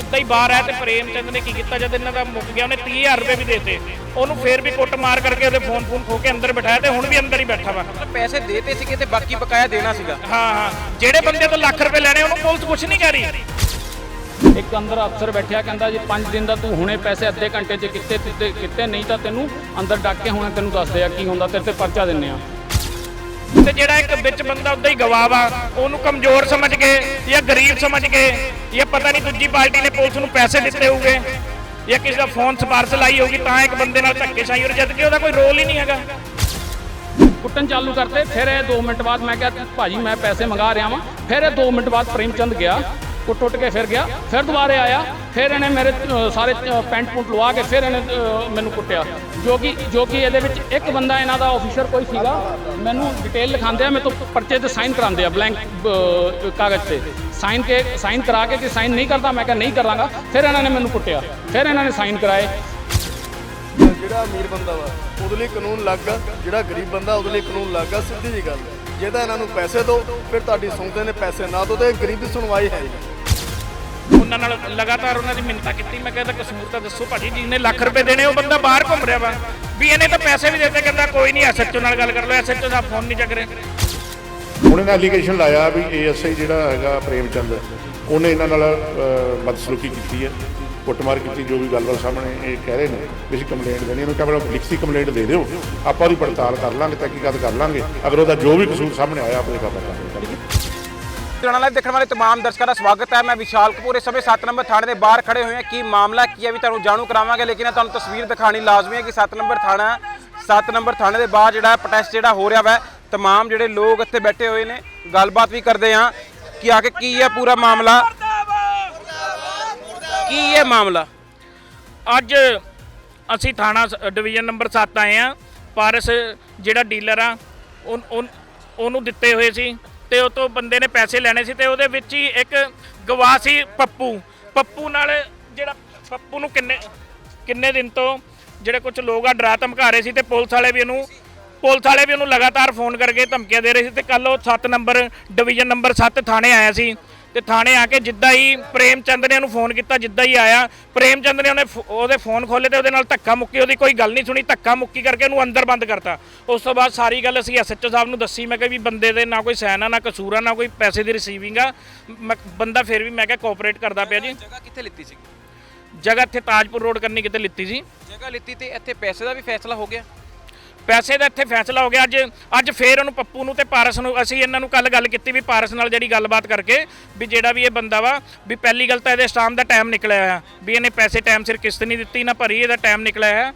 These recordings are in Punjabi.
ਜਿੱਦਾਂ ਹੀ ਬਾਹਰ ਆਇਆ ਤੇ ਪ੍ਰੇਮ ਚੰਦ ਨੇ ਕੀ ਕੀਤਾ? ਜਦ ਇਹਨਾਂ ਦਾ ਮੁੱਕ ਗਿਆ ਉਹਨੇ 30000 ਰੁਪਏ ਵੀ ਦੇਤੇ। ਉਹਨੂੰ ਫੇਰ ਵੀ ਕੁੱਟ ਮਾਰ ਕਰਕੇ ਉਹਦੇ ਫੋਨ ਫੋਨ ਖੋ ਕੇ ਅੰਦਰ ਬਿਠਾਇਆ ਤੇ ਹੁਣ ਵੀ ਅੰਦਰ ਹੀ ਬੈਠਾ ਵਾ। ਮਤਲਬ ਪੈਸੇ ਦੇਤੇ ਸੀਗੇ ਤੇ ਬਾਕੀ ਬਕਾਇਆ ਦੇਣਾ ਸੀਗਾ। ਹਾਂ ਹਾਂ। ਜਿਹੜੇ ਬੰਦੇ ਤੋਂ ਲੱਖ ਰੁਪਏ ਲੈਣੇ ਉਹਨੂੰ ਪੁਲਿਸ ਕੁਝ ਨਹੀਂ ਕਰ ਰਹੀ। ਇੱਕ ਅੰਦਰ ਅਫਸਰ ਬੈਠਿਆ ਕਹਿੰਦਾ ਜੀ 5 ਦਿਨ ਦਾ ਤੂੰ ਹੁਣੇ ਪੈਸੇ ਅੱਧੇ ਘੰਟੇ 'ਚ ਕਿੱਤੇ ਕਿੱਤੇ ਕਿੱਤੇ ਨਹੀਂ ਤਾਂ ਤੈਨੂੰ ਅੰਦਰ ਡੱਕ ਕੇ ਹੁਣੇ ਤੈਨੂੰ ਦੱਸਦੇ ਆ ਕੀ ਹੁੰਦਾ ਤੇਰੇ ਤੇ ਪਰਚਾ ਦਿੰਨੇ ਆ। ਤੇ ਜਿਹੜਾ ਇੱਕ ਵਿੱਚ ਬੰਦਾ ਉਦਾਂ ਹੀ ਗਵਾਹ ਵਾ, ਉਹਨੂੰ ਕਮਜ਼ੋਰ ਸਮਝ ਕੇ ਜਾਂ ਗਰੀਬ ਸਮਝ ਕੇ ਜਾਂ ਪਤਾ ਨਹੀਂ ਦੂਜੀ ਪਾਰਟੀ ਨੇ ਪੁਲਿਸ ਨੂੰ ਪੈਸੇ ਦਿੱਤੇ ਹੋਊਗੇ ਜਾਂ ਕਿਸੇ ਦਾ ਫੋਨ ਸਪਾਰਸ਼ ਲਾਈ ਹੋਊਗੀ ਤਾਂ ਇੱਕ ਬੰਦੇ ਨਾਲ ਧੱਕੇਸ਼ਾਹੀ ਹੋ ਜਦ ਕਿ ਉਹਦਾ ਕੋਈ ਰੋਲ ਹੀ ਨਹੀਂ ਹੈਗਾ। ਕੁੱਟਣ ਚਾਲੂ ਕਰਤੇ, ਫਿਰ ਇਹ 2 ਮਿੰਟ ਬਾਅਦ ਮੈਂ ਕਿਹਾ, ਭਾਜੀ, ਮੈਂ ਪੈਸੇ ਮੰਗਾ ਰਿਹਾ ਵਾਂ। ਫਿਰ ਇਹ 2 ਮਿੰਟ ਬਾਅਦ ਪ੍ਰੇਮਚੰਦ ਗਿਆ, ਕੁੱਟ ਉੱਟ ਕੇ ਫਿਰ ਗਿਆ, ਫਿਰ ਦੁਬਾਰੇ ਆਇਆ, ਫਿਰ ਇਹਨੇ ਮੇਰੇ ਸਾਰੇ ਪੈਂਟ ਪੁੰਟ ਲਵਾ ਕੇ ਫਿਰ ਇਹਨੇ ਮੈਨੂੰ ਕੁੱਟਿਆ। ਜੋ ਕਿ ਜੋ ਕਿ ਇਹਦੇ ਵਿੱਚ ਇੱਕ ਬੰਦਾ ਇਹਨਾਂ ਦਾ ਆਫੀਸਰ ਕੋਈ ਸੀਗਾ, ਮੈਨੂੰ ਡਿਟੇਲ ਲਿਖਾਉਂਦੇ ਆ, ਮੇਰੇ ਤੋਂ ਪਰਚੇ ਤੇ ਸਾਈਨ ਕਰਾਉਂਦੇ ਆ ਬਲੈਂਕ ਕਾਗਜ਼ ਤੇ। ਸਾਈਨ ਕੇ ਸਾਈਨ ਕਰਾ ਕੇ ਕਿ ਸਾਈਨ ਨਹੀਂ ਕਰਦਾ, ਮੈਂ ਕਿਹਾ ਨਹੀਂ ਕਰਾਂਗਾ, ਫਿਰ ਇਹਨਾਂ ਨੇ ਮੈਨੂੰ ਕੁੱਟਿਆ। ਫਿਰ ਇਹਨਾਂ ਨੇ ਸਾਈਨ ਕਰਾਏ। ਜਿਹੜਾ ਅਮੀਰ ਬੰਦਾ ਵਾ, ਉਹਦੇ ਲਈ ਕਾਨੂੰਨ ਲੱਗ ਆ, ਜਿਹੜਾ ਗਰੀਬ ਬੰਦਾ ਉਹਦੇ ਲਈ ਕਾਨੂੰਨ ਲੱਗ ਆ, ਸਿੱਧੀ ਜੀ ਗੱਲ ਹੈ। ਜੇ ਤਾਂ ਇਹਨਾਂ ਨੂੰ ਪੈਸੇ ਦਿਓ, ਫਿਰ ਤੁਹਾਡੀ ਸੁਣਦੇ ਨੇ ਪੈਸੇ ਨਾ ਦਿਓ, ਤੇ ਗਰੀਬ ਦੀ ਸੁਣਵਾਈ ਹੈ ਉਹਨਾਂ ਨਾਲ ਲਗਾਤਾਰ ਉਹਨਾਂ ਦੀ ਮਿੰਤਾ ਕੀਤੀ। ਮੈਂ ਕਹਿੰਦਾ ਕਸੂਰ ਤਾਂ ਦੱਸੋ ਭਾਜੀ ਜਿਹਨੇ ਲੱਖ ਰੁਪਏ ਦੇਣੇ ਉਹ ਬੰਦਾ ਬਾਹਰ ਘੁੰਮ ਰਿਹਾ ਵਾ। ਵੀ ਇਹਨੇ ਤਾਂ ਪੈਸੇ ਵੀ ਦਿੱਤੇ ਕਹਿੰਦਾ ਕੋਈ ਨਹੀਂ ਐਸਐਚਓ ਨਾਲ ਗੱਲ ਕਰ ਲਓ ਐਸਐਚਓ ਦਾ ਫੋਨ ਨਹੀਂ ਚੱਕ ਰਹੇ। ਹੁਣ ਇਹਨਾਂ ਐਲੀਗੇਸ਼ਨ ਲਾਇਆ ਵੀ ਏਐਸਆਈ ਜਿਹੜਾ ਹੈਗਾ ਪ੍ਰੇਮਚੰਦ ਉਹਨੇ ਇਹਨਾਂ ਨਾਲ ਅਹ, ਬਦਸਲੂਕੀ ਕੀਤੀ ਹੈ ਕੁੱਟਮਾਰ ਕੀਤੀ ਜੋ ਵੀ ਗੱਲਬਾਤ ਸਾਹਮਣੇ ਇਹ ਕਹਿ ਰਹੇ ਨੇ ਵੀ ਅਸੀਂ ਕੰਪਲੇਂਟ ਦੇਣੀ ਉਹਨੂੰ ਕਹਿੰਦਾ ਲਿਖਤੀ ਕੰਪਲੇਂਟ ਦੇ ਦਿਓ। ਆਪਾਂ ਉਹਦੀ ਪੜਤਾਲ ਕਰ ਲਾਂਗੇ ਤਹਿਕੀਕਾਤ ਕਰ ਲਾਂਗੇ ਅਗਰ ਉਹਦਾ ਜੋ ਵੀ ਕਸੂਰ ਸਾਹਮਣੇ ਆਇਆ ਆਪਣੇ ਖਬਰ ਕਰਾਂਗੇ ਲੁਧਿਆਣਾ ਲਾਈਵ ਦੇਖਣ ਵਾਲੇ तमाम ਦਰਸ਼ਕਾਂ ਦਾ ਸਵਾਗਤ ਹੈ ਮੈਂ ਵਿਸ਼ਾਲ ਕਪੂਰ ਇਸ ਸਮੇਂ 7 ਨੰਬਰ ਥਾਣੇ ਦੇ ਬਾਹਰ ਖੜੇ ਹੋਏ ਹਾਂ ਕੀ ਮਾਮਲਾ ਕੀ ਹੈ ਵੀ ਤੁਹਾਨੂੰ ਜਾਣੂ ਕਰਾਵਾਂਗੇ ਲੇਕਿਨ ਇਹ ਤੁਹਾਨੂੰ ਤਸਵੀਰ ਦਿਖਾਣੀ ਲਾਜ਼ਮੀ ਹੈ ਕਿ 7 ਨੰਬਰ ਥਾਣਾ 7 ਨੰਬਰ ਥਾਣੇ ਦੇ ਬਾਹਰ ਜਿਹੜਾ ਪ੍ਰੋਟੈਸਟ ਜਿਹੜਾ ਹੋ ਰਿਹਾ ਵਾ तमाम ਜਿਹੜੇ ਲੋਕ ਇੱਥੇ ਬੈਠੇ ਹੋਏ ਨੇ ਗੱਲਬਾਤ ਵੀ ਕਰਦੇ ਹਾਂ ਕਿ ਆਖੇ ਕੀ ਹੈ ਪੂਰਾ ਮਾਮਲਾ ਕੀ ਹੈ ਮਾਮਲਾ ਅੱਜ ਅਸੀਂ ਥਾਣਾ ਸ- ਡਿਵੀਜ਼ਨ ਨੰਬਰ 7 ਆਏ ਆ ਪਾਰਸ ਜਿਹੜਾ ਡੀਲਰ ਆ ਉਨ- ਉਨ- ਉਹਨੂੰ ਦਿੱਤੇ ਹੋਏ ਸੀ ਤੇ ਉਹ ਤੋਂ ਬੰਦੇ ਨੇ ਪੈਸੇ ਲੈਣੇ ਸੀ ਤੇ ਉਹਦੇ ਵਿੱਚ ਹੀ ਇੱਕ ਗਵਾਹ ਸੀ ਪੱਪੂ। ਪੱਪੂ ਨਾਲ ਜਿਹੜਾ ਪੱਪੂ ਨੂੰ ਕਿੰਨੇ ਕਿੰਨੇ ਦਿਨ ਤੋਂ ਜਿਹੜੇ ਕੁਝ ਲੋਕ ਆ ਡਰਾ ਧਮਕਾ ਰਹੇ ਸੀ ਤੇ ਪੁਲਿਸ ਵਾਲੇ ਵੀ ਉਹਨੂੰ ਪੁਲਿਸ ਵਾਲੇ ਵੀ ਉਹਨੂੰ ਲਗਾਤਾਰ ਫੋਨ ਕਰਕੇ ਧਮਕੀਆਂ ਦੇ ਰਹੇ ਸੀ ਤੇ ਕੱਲ ਉਹ 7 ਨੰਬਰ ਡਿਵੀਜ਼ਨ ਨੰਬਰ 7 ਥਾਣੇ ਆਇਆ ਸੀ। ਤੇ ਥਾਣੇ ਆ ਕੇ ਜਿੱਦਾਂ ਹੀ ਪ੍ਰੇਮ ਚੰਦ ਨੇ ਉਹਨੂੰ ਫੋਨ ਕੀਤਾ ਜਿੱਦਾਂ ਹੀ ਆਇਆ ਪ੍ਰੇਮ ਚੰਦ ਨੇ ਉਹਨੇ ਫੋ- ਉਹਦੇ ਫੋਨ ਖੋਲੇ ਤੇ ਉਹਦੇ ਨਾਲ ਧੱਕਾ ਮੁੱਕੀ ਉਹਦੀ ਕੋਈ ਗੱਲ ਨਹੀਂ ਸੁਣੀ ਧੱਕਾ ਮੁੱਕੀ ਕਰਕੇ ਉਹਨੂੰ ਅੰਦਰ ਬੰਦ ਕਰਤਾ। ਉਸ ਤੋਂ ਬਾਅਦ ਸਾਰੀ ਗੱਲ ਅਸੀਂ ਐਸਐਚਓ ਸਾਹਿਬ ਨੂੰ ਦੱਸੀ ਮੈਂ ਕਿਹਾ ਵੀ ਬੰਦੇ ਦੇ ਨਾ ਕੋਈ ਸੈਨ ਆ ਨਾ ਕਸੂਰ ਆ ਨਾ ਕੋਈ ਪੈਸੇ ਦੀ ਰਿਸੀਵਿੰਗ ਆ। ਮੈਂ- ਬੰਦਾ ਫਿਰ ਵੀ ਮੈਂ ਕਿਹਾ ਕੋਆਪਰੇਟ ਕਰਦਾ ਪਿਆ ਜੀ। ਜਗ੍ਹਾ ਕਿੱਥੇ ਲਿੱਤੀ ਸੀ ਜਗ੍ਹਾ ਇੱਥੇ ਤਾਜਪੁਰ ਰੋਡ ਕਰਨੀ ਕਿਤੇ ਲਿੱਤੀ ਸੀ। ਜਗ੍ਹਾ ਲਿੱਤੀ ਤੇ ਇੱਥੇ ਪੈਸੇ ਦਾ ਵੀ ਫੈਸਲਾ ਹੋ ਗਿਆ। ਪੈਸੇ ਦਾ ਇੱਥੇ ਫੈਸਲਾ ਹੋ ਗਿਆ ਅੱਜ। ਅੱਜ ਫੇਰ ਉਹਨੂੰ ਪੱਪੂ ਨੂੰ ਤੇ ਪਾਰਸ ਨੂੰ ਅਸੀਂ ਇਹਨਾਂ ਨੂੰ ਕੱਲ ਗੱਲ ਕੀਤੀ ਵੀ ਪਾਰਸ ਨਾਲ ਜਿਹੜੀ ਗੱਲਬਾਤ ਕਰਕੇ ਵੀ ਜਿਹੜਾ ਵੀ ਇਹ ਬੰਦਾ ਵਾ ਵੀ ਪਹਿਲੀ ਗੱਲ ਤਾਂ ਇਹਦੇ ਸਟਾਮ ਦਾ ਟਾਈਮ ਨਿਕਲਿਆ ਆ ਵੀ ਇਹਨੇ ਪੈਸੇ ਟਾਈਮ ਸਿਰ ਕਿਸ਼ਤ ਨਹੀਂ ਦਿੱਤੀ ਨਾ ਭਰੀ ਇਹਦਾ ਟਾਈਮ ਨਿਕਲਿਆ ਆ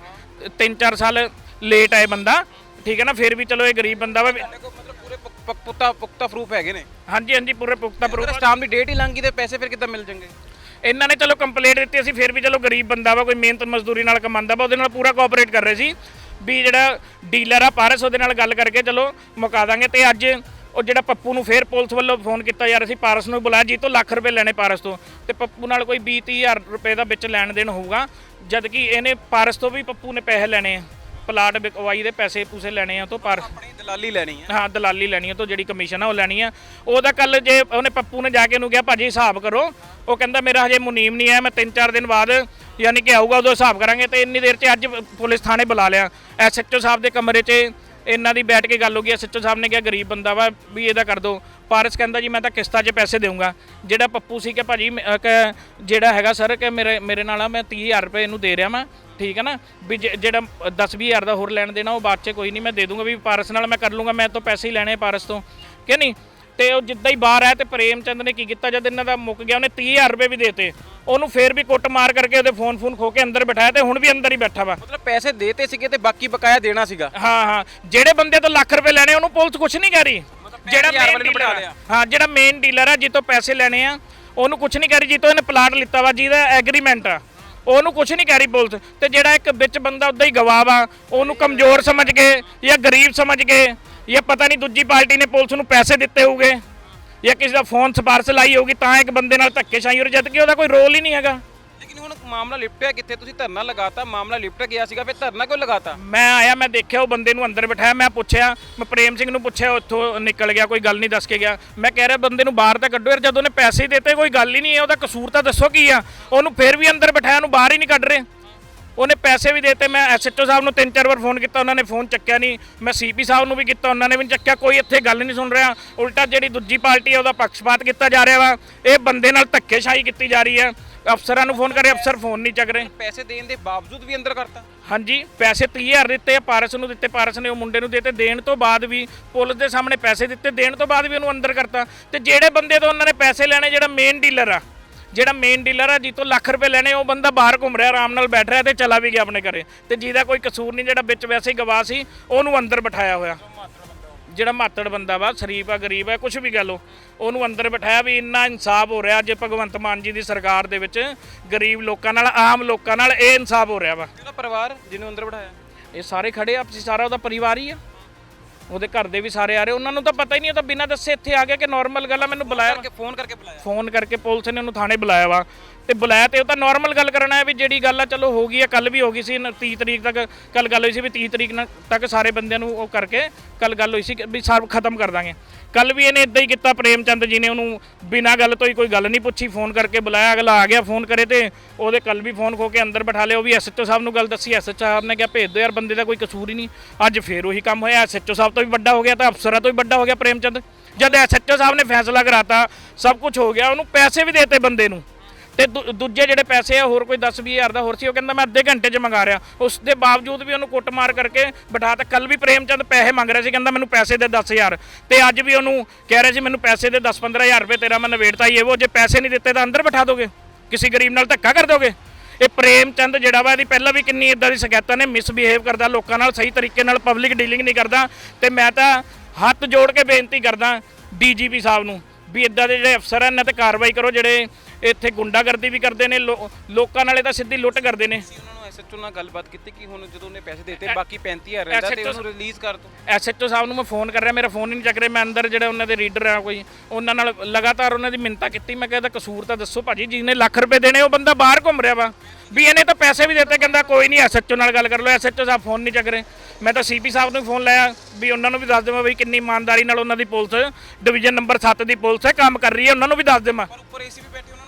ਤਿੰਨ ਚਾਰ ਸਾਲ ਲੇਟ ਆਏ ਬੰਦਾ। ਠੀਕ ਹੈ ਨਾ ਫਿਰ ਵੀ ਚਲੋ ਇਹ ਗਰੀਬ ਬੰਦਾ ਵਾ ਮਤਲਬ ਪੂਰੇ ਪੁਖਤਾ ਪੁਖਤਾ ਪ੍ਰੂਫ ਹੈਗੇ ਨੇ। ਹਾਂਜੀ ਹਾਂਜੀ ਪੂਰੇ ਪੁਖਤਾ ਪਰ ਪ੍ਰੂਫ ਸਟਾਮ ਦੀ ਡੇਟ ਹੀ ਲੰਘ ਗਈ ਤੇ ਪੈਸੇ ਫਿਰ ਕਿੱਦਾਂ ਮਿਲ ਜਾਣਗੇ? ਇਹਨਾਂ ਨੇ ਚਲੋ ਕੰਪਲੇਂਟ ਦਿੱਤੀ ਅਸੀਂ ਫਿਰ ਵੀ ਚਲੋ ਗਰੀਬ ਬੰਦਾ ਵਾ ਕੋਈ ਮਿਹਨਤ ਮਜ਼ਦੂਰੀ ਨਾਲ ਕਮਾਉਂਦਾ ਵਾ ਉਹਦੇ ਨਾਲ ਪੂਰਾ ਕੋਆਪਰੇਟ ਕਰ ਰਹੇ ਸੀ। ਵੀ ਜਿਹੜਾ ਡੀਲਰ ਆ ਪਾਰਸ, ਉਹਦੇ ਨਾਲ ਗੱਲ ਕਰਕੇ ਚਲੋ, ਮੁਕਾ ਦਾਂਗੇ। ਤੇ ਅੱਜ ਉਹ ਜਿਹੜਾ ਪੱਪੂ ਨੂੰ ਫੇਰ ਪੁਲਿਸ ਵੱਲੋਂ ਫੋਨ ਕੀਤਾ ਯਾਰ, ਅਸੀਂ ਪਾਰਸ ਨੂੰ ਬੁਲਾਇਆ, ਜੀ ਤੋਂ ਲੱਖ ਰੁਪਏ ਲੈਣੇ ਪਾਰਸ ਤੋਂ। ਤੇ ਪੱਪੂ ਨਾਲ ਕੋਈ 20 ਹਜ਼ਾਰ ਰੁਪਏ ਦਾ ਵਿੱਚ ਲੈਣ ਦੇਣ ਹੋਊਗਾ, ਜਦ ਕਿ ਇਹਨੇ ਪਾਰਸ ਤੋਂ ਵੀ ਪੱਪੂ ਨੇ ਪੈਸੇ ਲੈਣੇ ਆ। ਪਲਾਟ ਬਿਕਵਾਈ ਦੇ ਪੈਸੇ ਪੂਸੇ ਲੈਣੇ ਆ ਤੋਂ ਪਰ ਆਪਣੀ ਦਲਾਲੀ ਲੈਣੀ ਹੈ ਹਾਂ ਦਲਾਲੀ ਲੈਣੀ ਹੈ ਤੋਂ ਜਿਹੜੀ ਕਮਿਸ਼ਨ ਆ ਉਹ ਲੈਣੀ ਆ। ਉਹਦਾ ਕੱਲ ਜੇ ਉਹਨੇ ਪੱਪੂ ਨੇ ਜਾ ਕੇ ਉਹਨੂੰ ਕਿਹਾ ਭਾਜੀ ਹਿਸਾਬ ਕਰੋ। ਉਹ ਕਹਿੰਦਾ ਮੇਰਾ ਹਜੇ ਮੁਨੀਮ ਨਹੀਂ ਹੈ ਮੈਂ 3-4 ਦਿਨ ਬਾਅਦ ਯਾਨੀ ਕਿ ਆਊਗਾ ਉਦੋਂ ਹਿਸਾਬ ਕਰਾਂਗੇ। ਤੇ ਇੰਨੀ ਦੇਰ 'ਚ ਅੱਜ ਪੁਲਿਸ ਥਾਣੇ ਬੁਲਾ ਲਿਆ। ਐਸਐਚਓ ਸਾਹਿਬ ਦੇ ਕਮਰੇ 'ਚ ਇਹਨਾਂ ਦੀ ਬੈਠ ਕੇ ਗੱਲ ਹੋ ਗਈ। ਐਸਐਚਓ ਸਾਹਿਬ ਨੇ ਕਿਹਾ ਗਰੀਬ ਬੰਦਾ ਵਾ ਵੀ ਇਹਦਾ ਕਰ ਦਿਓ ਪਾਰਸ ਕਹਿੰਦਾ ਜੀ ਮੈਂ ਤਾਂ ਕਿਸ਼ਤਾਂ 'ਚ ਪੈਸੇ ਦੇਵਾਂਗਾ ਜਿਹੜਾ ਪੱਪੂ ਸੀ ਕਿ ਭਾਜੀ ਜਿਹੜਾ ਹੈਗਾ ਸਰ ਕਿ ਮੇਰੇ ਮੇਰੇ ਨਾਲ ਆ ਮੈਂ 30000 ਰੁਪਏ ਇਹਨੂੰ ਦੇ ਰਿਹਾ ਮੈਂ ਠੀਕ ਹੈ ਨਾ? ਵੀ ਜੇ- ਜਿਹੜਾ 10-20000 ਦਾ ਹੋਰ ਲੈਣ ਦੇਣਾ ਉਹ ਬਾਅਦ 'ਚ ਕੋਈ ਨਹੀਂ ਮੈਂ ਦੇ ਦੂੰਗਾ ਵੀ ਪਾਰਸ ਨਾਲ ਮੈਂ ਕਰ ਲੂੰਗਾ ਮੈਂ ਤੋਂ ਪੈਸੇ ਹੀ ਲੈਣੇ ਪਾਰਸ ਤੋਂ। ਕਿ ਨਹੀਂ? ਤੇ ਉਹ ਜਿੱਦਾਂ ਹੀ ਬਾਹਰ ਆਇਆ ਤੇ ਪ੍ਰੇਮ ਚੰਦ ਨੇ ਕੀ ਕੀਤਾ ਜਦ ਇਹਨਾਂ ਦਾ ਮੁੱਕ ਗਿਆ ਉਹਨੇ 30000 ਰੁਪਏ ਵੀ ਦੇਤੇ ਉਹਨੂੰ ਫੇਰ ਵੀ ਕੁੱਟ ਮਾਰ ਕਰਕੇ ਉਹਦੇ ਫੋਨ ਫੋਨ ਖੋ ਕੇ ਅੰਦਰ ਬਿਠਾਇਆ ਤੇ ਹੁਣ ਵੀ ਅੰਦਰ ਹੀ ਬੈਠਾ ਵਾ। ਮਤਲਬ ਪੈਸੇ ਦੇਤੇ ਸੀਗੇ ਤੇ ਬਾਕੀ ਬਕਾਇਆ ਦੇਣਾ ਸੀਗਾ। ਹਾਂ ਹਾਂ। ਜਿਹੜੇ ਬੰਦੇ ਤੋਂ ਲੱਖ ਰੁਪਏ ਲੈਣੇ ਉਹਨੂੰ ਪੁਲਿਸ ਕੁਝ ਨਹੀਂ ਕਰ ਰਹੀ। ਜਿਹੜਾ 65,000 ਮੇਨ ਵਾਲੇ ਨੂੰ ਬਿਠਾ ਡੀਲਰ ਲਿਆ। ਹਾਂ ਜਿਹੜਾ ਮੇਨ ਡੀਲਰ ਆ ਜਿੱਤੋਂ ਪੈਸੇ ਲੈਣੇ ਆ ਉਹਨੂੰ ਕੁਝ ਨਹੀਂ ਕਰੀ ਜਿੱਤੋਂ ਇਹਨੇ ਪਲਾਟ ਲਿੱਤਾ ਵਾ ਜਿਹਦਾ ਐਗਰੀਮੈਂਟ ਆ। ਉਹਨੂੰ ਕੁਝ ਨਹੀਂ ਕਹਿ ਰਹੀ ਪੁਲਿਸ। ਤੇ ਜਿਹੜਾ ਇੱਕ ਵਿੱਚ ਬੰਦਾ ਉਦਾਂ ਹੀ ਗਵਾਹ ਵਾ, ਉਹਨੂੰ ਕਮਜ਼ੋਰ ਸਮਝ ਕੇ ਜਾਂ ਗਰੀਬ ਸਮਝ ਕੇ ਜਾਂ ਪਤਾ ਨਹੀਂ ਦੂਜੀ ਪਾਰਟੀ ਨੇ ਪੁਲਿਸ ਨੂੰ ਪੈਸੇ ਦਿੱਤੇ ਹੋਊਗੇ ਜਾਂ ਕਿਸੇ ਦਾ ਫੋਨ ਸਪਾਰਸ਼ ਲਾਈ ਹੋਊਗੀ ਤਾਂ ਇੱਕ ਬੰਦੇ ਨਾਲ ਧੱਕੇਸ਼ਾਹੀ ਹੋ ਰਹੀ ਜਦ ਕਿ ਉਹਦਾ ਕੋਈ ਰੋਲ ਹੀ ਨਹੀਂ ਹੈਗਾ। ਲੇਕਿਨ ਹੁਣ ਮਾਮਲਾ ਲਿਪਟਿਆ ਕਿੱਥੇ? ਤੁਸੀਂ ਧਰਨਾ ਲਗਾਤਾ, ਮਾਮਲਾ ਲਿਪਟ ਗਿਆ ਸੀਗਾ, ਫਿਰ ਧਰਨਾ ਕਿਉਂ ਲਗਾਤਾ? ਮੈਂ ਆਇਆ, ਮੈਂ ਦੇਖਿਆ, ਉਹ ਬੰਦੇ ਨੂੰ ਅੰਦਰ ਬਿਠਾਇਆ, ਮੈਂ ਪੁੱਛਿਆ, ਮੈਂ ਪ੍ਰੇਮ ਸਿੰਘ ਨੂੰ ਪੁੱਛਿਆ, ਉੱਥੋਂ ਨਿਕਲ ਗਿਆ, ਕੋਈ ਗੱਲ ਨਹੀਂ ਦੱਸ ਕੇ ਗਿਆ। ਮੈਂ ਕਹਿ ਰਿਹਾ, ਬੰਦੇ ਨੂੰ ਬਾਹਰ ਤਾਂ ਕੱਢੋ ਯਾਰ, ਜਦੋਂ ਉਹਨੇ ਪੈਸੇ ਦਿੱਤੇ, ਕੋਈ ਗੱਲ ਹੀ ਨਹੀਂ ਹੈ, ਉਹਦਾ ਕਸੂਰ ਤਾਂ ਦੱਸੋ ਕੀ ਆ? ਉਹਨੂੰ ਫਿਰ ਵੀ ਅੰਦਰ ਬਿਠਾਇਆ, ਉਹਨੂੰ ਬਾਹਰ ਹੀ ਨਹੀਂ ਕੱਢ ਰਹੇ। ਉਹਨੇ ਪੈਸੇ ਵੀ ਦਿੱਤੇ, ਮੈਂ ਐਸਐਚਓ ਸਾਹਿਬ ਨੂੰ ਤਿੰਨ, ਚਾਰ ਵਾਰ ਫੋਨ ਕੀਤਾ, ਉਹਨਾਂ ਨੇ ਫੋਨ ਚੱਕਿਆ ਨਹੀਂ। ਮੈਂ ਸੀਪੀ ਸਾਹਿਬ ਨੂੰ ਵੀ ਕੀਤਾ, ਉਹਨਾਂ ਨੇ ਵੀ ਨਹੀਂ ਚੱਕਿਆ, ਕੋਈ ਇੱਥੇ ਗੱਲ ਨਹੀਂ ਸੁਣ ਰਿਹਾ। ਉਲਟਾ ਜਿਹੜੀ ਦੂਜੀ ਪਾਰਟੀ ਹੈ ਉਹਦਾ ਪੱਖਪਾਤ ਕੀਤਾ ਜਾ ਰਿਹਾ ਵਾ। ਇਹ ਬੰਦੇ ਨਾਲ ਧੱਕੇਸ਼ਾਹੀ ਕੀਤੀ ਜਾ ਰਹੀ ਹੈ। ਅਫਸਰਾਂ ਨੂੰ ਫੋਨ ਕਰੇ ਅਫਸਰ ਫੋਨ ਨਹੀਂ ਚੱਕ ਰਹੇ। ਪੈਸੇ ਦੇਣ ਦੇ ਬਾਵਜੂਦ ਵੀ ਅੰਦਰ ਕਰਤਾ। ਹਾਂਜੀ ਪੈਸੇ 30000 ਦਿੱਤੇ ਆ ਪਾਰਸ ਨੂੰ ਦਿੱਤੇ ਪਾਰਸ ਨੇ ਉਹ ਮੁੰਡੇ ਨੂੰ ਦਿੱਤੇ। ਦੇਣ ਤੋਂ ਬਾਅਦ ਵੀ ਪੁਲਿਸ ਦੇ ਸਾਹਮਣੇ ਪੈਸੇ ਦਿੱਤੇ ਦੇਣ ਤੋਂ ਬਾਅਦ ਵੀ ਉਹਨੂੰ ਅੰਦਰ ਕਰਤਾ। ਤੇ ਜਿਹੜੇ ਬੰਦੇ ਤੋਂ ਉਹਨਾਂ ਨੇ ਪੈਸੇ ਲੈਣੇ ਜਿਹੜਾ ਮੇਨ ਡੀਲਰ ਆ ਜਿਹੜਾ ਮੇਨ ਡੀਲਰ ਆ ਜਿੱਤੋਂ ਲੱਖ ਰੁਪਏ ਲੈਣੇ ਉਹ ਬੰਦਾ ਬਾਹਰ ਘੁੰਮ ਰਿਹਾ ਆਰਾਮ ਨਾਲ ਬੈਠ ਰਿਹਾ ਤੇ ਚਲਾ ਵੀ ਗਿਆ ਆਪਣੇ ਘਰੇ। ਤੇ ਜਿਹਦਾ ਕੋਈ ਕਸੂਰ ਨਹੀਂ ਜਿਹੜਾ ਵਿੱਚ ਵੈਸੇ ਹੀ ਗਵਾਹ ਸੀ ਉਹਨੂੰ ਅੰਦਰ ਬਿਠਾਇਆ ਹੋਇਆ। ਜਿਹੜਾ ਮਾਤੜ ਬੰਦਾ ਵਾ ਸ਼ਰੀਫ ਆ ਗਰੀਬ ਆ ਕੁਝ ਵੀ ਗੱਲ ਉਹ ਉਹਨੂੰ ਅੰਦਰ ਬਿਠਾਇਆ ਵੀ ਇੰਨਾ ਇਨਸਾਫ ਹੋ ਰਿਹਾ ਜੇ ਭਗਵੰਤ ਮਾਨ ਜੀ ਦੀ ਸਰਕਾਰ ਦੇ ਵਿੱਚ ਗਰੀਬ ਲੋਕਾਂ ਨਾਲ ਆਮ ਲੋਕਾਂ ਨਾਲ ਇਹ ਇਨਸਾਫ ਹੋ ਰਿਹਾ ਵਾ। ਉਹਦਾ ਪਰਿਵਾਰ ਜਿਹਨੂੰ ਅੰਦਰ ਬਿਠਾਇਆ? ਇਹ ਸਾਰੇ ਖੜੇ ਆ ਆਪਸੀ ਸਾਰਾ ਉਹਦਾ ਪਰਿਵਾਰ ਹੀ ਆ। ਉਹਦੇ ਘਰ ਦੇ ਵੀ ਸਾਰੇ ਆ ਰਹੇ ਉਹਨਾਂ ਨੂੰ ਤਾਂ ਪਤਾ ਹੀ ਨਹੀਂ ਉਹ ਤਾਂ ਬਿਨਾਂ ਦੱਸੇ ਇੱਥੇ ਆ ਗਿਆ ਕਿ ਨਾਰਮਲ ਗੱਲ ਆ ਮੈਨੂੰ ਬੁਲਾਇਆ। ਫੋਨ ਕਰਕੇ ਬੁਲਾਇਆ? ਫੋਨ ਕਰਕੇ ਪੁਲਿਸ ਨੇ ਉਹਨੂੰ ਥਾਣੇ ਬੁਲਾਇਆ ਵਾ। ਤੇ ਬੁਲਾਇਆ ਤੇ ਉਹ ਤਾਂ ਨਾਰਮਲ ਗੱਲ ਕਰਨਾ ਹੈ ਵੀ ਜਿਹੜੀ ਗੱਲ ਆ, ਚਲੋ ਹੋ ਗਈ ਆ ਕੱਲ ਵੀ ਹੋ ਗਈ ਸੀ 30 ਤਰੀਕ ਤੱਕ ਕੱਲ ਗੱਲ ਹੋਈ ਸੀ ਵੀ 30 ਤਰੀਕ ਨਾਲ- ਤੱਕ ਸਾਰੇ ਬੰਦਿਆਂ ਨੂੰ ਉਹ ਕਰਕੇ ਕੱਲ ਗੱਲ ਹੋਈ ਸੀ ਵੀ ਸਭ ਖਤਮ ਕਰ ਦਾਂਗੇ। ਕੱਲ ਵੀ ਇਹਨੇ ਇਦਾਂ ਹੀ ਕੀਤਾ ਪ੍ਰੇਮ ਚੰਦ ਜੀ ਨੇ ਉਹਨੂੰ ਬਿਨਾਂ ਗੱਲ ਤੋਂ ਹੀ ਕੋਈ ਗੱਲ ਨਹੀਂ ਪੁੱਛੀ, ਫੋਨ ਕਰਕੇ ਬੁਲਾਇਆ, ਅਗਲਾ ਆ ਗਿਆ ਫੋਨ ਕਰੇ ਤੇ ਉਹਦੇ ਕੱਲ ਵੀ ਫੋਨ ਖੋ ਕੇ ਅੰਦਰ ਬਿਠਾ ਲਿਆ, ਉਹ ਵੀ ਐਸਐਚਓ ਸਾਹਿਬ ਨੂੰ ਗੱਲ ਦੱਸੀ ਐਸਐਚਓ ਸਾਹਿਬ ਨੇ ਕਿਹਾ, ਭੇਜ ਦਿਓ ਯਾਰ, ਬੰਦੇ ਦਾ ਕੋਈ ਕਸੂਰ ਹੀ ਨਹੀਂ। ਅੱਜ ਫੇਰ ਉਹੀ ਕੰਮ ਹੋਇਆ ਐਸਐਚਓ ਸਾਹਿਬ ਤੋਂ ਵੀ ਵੱਡਾ ਹੋ ਗਿਆ ਤਾਂ ਅਫਸਰਾਂ ਤੋਂ ਵੀ ਵੱਡਾ ਹੋ ਗਿਆ ਪ੍ਰੇਮ ਚੰਦ ਜਦ ਐਸਐਚਓ ਸਾਹਿਬ ਨੇ ਫੈਸਲਾ ਕਰਾਤਾ, ਸਭ ਕੁਝ ਹੋ ਗਿਆ, ਉਹਨੂੰ ਪੈਸੇ ਵੀ ਦੇਤੇ ਬੰਦੇ ਨੂੰ। ਤੇ ਦੂ- ਦੂਜੇ ਜਿਹੜੇ ਪੈਸੇ ਆ, ਹੋਰ ਕੋਈ 10 ਵੀਹ ਹਜ਼ਾਰ ਦਾ ਹੋਰ ਸੀ, ਉਹ ਕਹਿੰਦਾ ਮੈਂ ਅੱਧੇ ਘੰਟੇ 'ਚ ਮੰਗਾ ਰਿਹਾ। ਉਸ ਦੇ ਬਾਵਜੂਦ ਵੀ ਉਹਨੂੰ ਕੁੱਟਮਾਰ ਕਰਕੇ ਬਿਠਾ ਤਾ। ਕੱਲ ਵੀ ਪ੍ਰੇਮਚੰਦ ਪੈਸੇ ਮੰਗ ਰਿਹਾ ਸੀ, ਕਹਿੰਦਾ ਮੈਨੂੰ ਪੈਸੇ ਦੇ 10000 ਤੇ ਅੱਜ ਵੀ ਉਹਨੂੰ ਕਹਿ ਰਿਹਾ ਸੀ, ਮੈਨੂੰ ਪੈਸੇ ਦੇ 10 15000 ਰੁਪਏ ਤੇਰਾ ਮੈਂ ਨਵੇੜਤਾ ਹੀ ਇਹ ਉਹ ਜੇ ਪੈਸੇ ਨਹੀਂ ਦਿੱਤੇ ਤਾਂ ਅੰਦਰ ਬਿਠਾ ਦੋਗੇ। ਕਿਸੇ ਗਰੀਬ ਨਾਲ ਧੱਕਾ ਕਰ ਦੋਗੇ। ਇਹ ਪ੍ਰੇਮ ਚੰਦ ਜਿਹੜਾ ਵਾ, ਇਹਦੀ ਪਹਿਲਾਂ ਵੀ ਕਿੰਨੀ ਇਦਾਂ ਦੀ ਸ਼ਿਕਾਇਤਾਂ ਨੇ ਮਿਸਬਿਹੇਵ ਕਰਦਾ, ਲੋਕਾਂ ਨਾਲ ਸਹੀ ਤਰੀਕੇ ਨਾਲ ਪਬਲਿਕ ਡੀਲਿੰਗ ਨਹੀਂ ਕਰਦਾ। ਤੇ ਮੈਂ ਤਾਂ ਹੱਥ ਜੋੜ ਕੇ ਬੇਨਤੀ ਕਰਦਾ ਡੀਜੀਪੀ ਸਾਹਿਬ ਨੂੰ ਵੀ ਇਦਾਂ ਦੇ ਜਿਹੜੇ ਅਫਸਰ ਆ, ਇਹਨਾਂ ਤੇ ਕਾਰਵਾਈ ਕਰੋ, ਜਿਹੜੇ ਇੱਥੇ ਗੁੰਡਾਗਰਦੀ ਵੀ ਕਰਦੇ ਨੇ ਲੋ- ਲੋਕਾਂ ਨਾਲੇ ਤਾਂ ਸਿੱਧੀ ਲੁੱਟ ਕਰਦੇ ਨੇ। ਤੁਸੀਂ ਉਹਨਾਂ ਨੂੰ ਐਸਐਚਓ ਨਾਲ ਗੱਲਬਾਤ ਕੀਤੀ ਕਿ ਹੁਣ ਜਦੋਂ ਉਹਨੇ ਪੈਸੇ ਦਿੱਤੇ ਬਾਕੀ 35000 ਰਹਿੰਦਾ ਤੇ SHO ਉਹਨੂੰ ਰਿਲੀਜ਼ ਕਰ ਦੋ? ਐਸਐਚਓ ਸਾਹਿਬ ਨੂੰ ਮੈਂ ਫੋਨ ਕਰ ਰਿਹਾ ਮੇਰਾ ਫੋਨ ਹੀ ਨਹੀਂ ਚੱਕ ਰਿਹਾ ਮੈਂ ਅੰਦਰ ਜਿਹੜੇ ਉਹਨਾਂ ਦੇ ਰੀਡਰ ਆ ਕੋਈ ਉਹਨਾਂ ਨਾਲ ਲਗਾਤਾਰ ਉਹਨਾਂ ਦੀ ਮਿੰਤਾ ਕੀਤੀ ਮੈਂ ਕਹਿੰਦਾ ਕਸੂਰ ਤਾਂ ਦੱਸੋ ਭਾਜੀ ਜਿਹਨੇ ਲੱਖ ਰੁਪਏ ਦੇਣੇ ਉਹ ਬੰਦਾ ਬਾਹਰ ਘੁੰਮ ਰਿਹਾ ਵਾ। ਵੀ ਇਹਨੇ ਤਾਂ ਪੈਸੇ ਵੀ ਦਿੱਤੇ ਕਹਿੰਦਾ ਕੋਈ ਨਹੀਂ ਐਸਐਚਓ ਨਾਲ ਗੱਲ ਕਰ ਲਓ ਐਸਐਚਓ ਸਾਹਿਬ ਫੋਨ ਨਹੀਂ ਚੱਕ ਰਹੇ। ਮੈਂ ਤਾਂ ਸੀਪੀ ਸਾਹਿਬ ਨੂੰ ਫੋਨ ਲਾਇਆ ਵੀ ਉਹਨਾਂ ਨੂੰ ਵੀ ਦੱਸ ਦੇਵਾਂ ਵੀ ਕਿੰਨੀ ਇਮਾਨਦਾਰੀ ਨਾਲ ਉਹਨਾਂ ਦੀ ਪੁਲਿਸ ਡਿਵੀਜ਼ਨ ਨੰਬਰ 7 ਦੀ ਪੁਲਿਸ ਹੈ ਕੰਮ ਕਰ ਰਹੀ ਹੈ ਉਹਨਾਂ ਨੂੰ ਵੀ ਦੱਸ ਦੇਵਾਂ। ਪਰ ਉੱਪਰ ਏਸੀ ਵੀ ਬੈਠੇ ਉਹਨਾਂ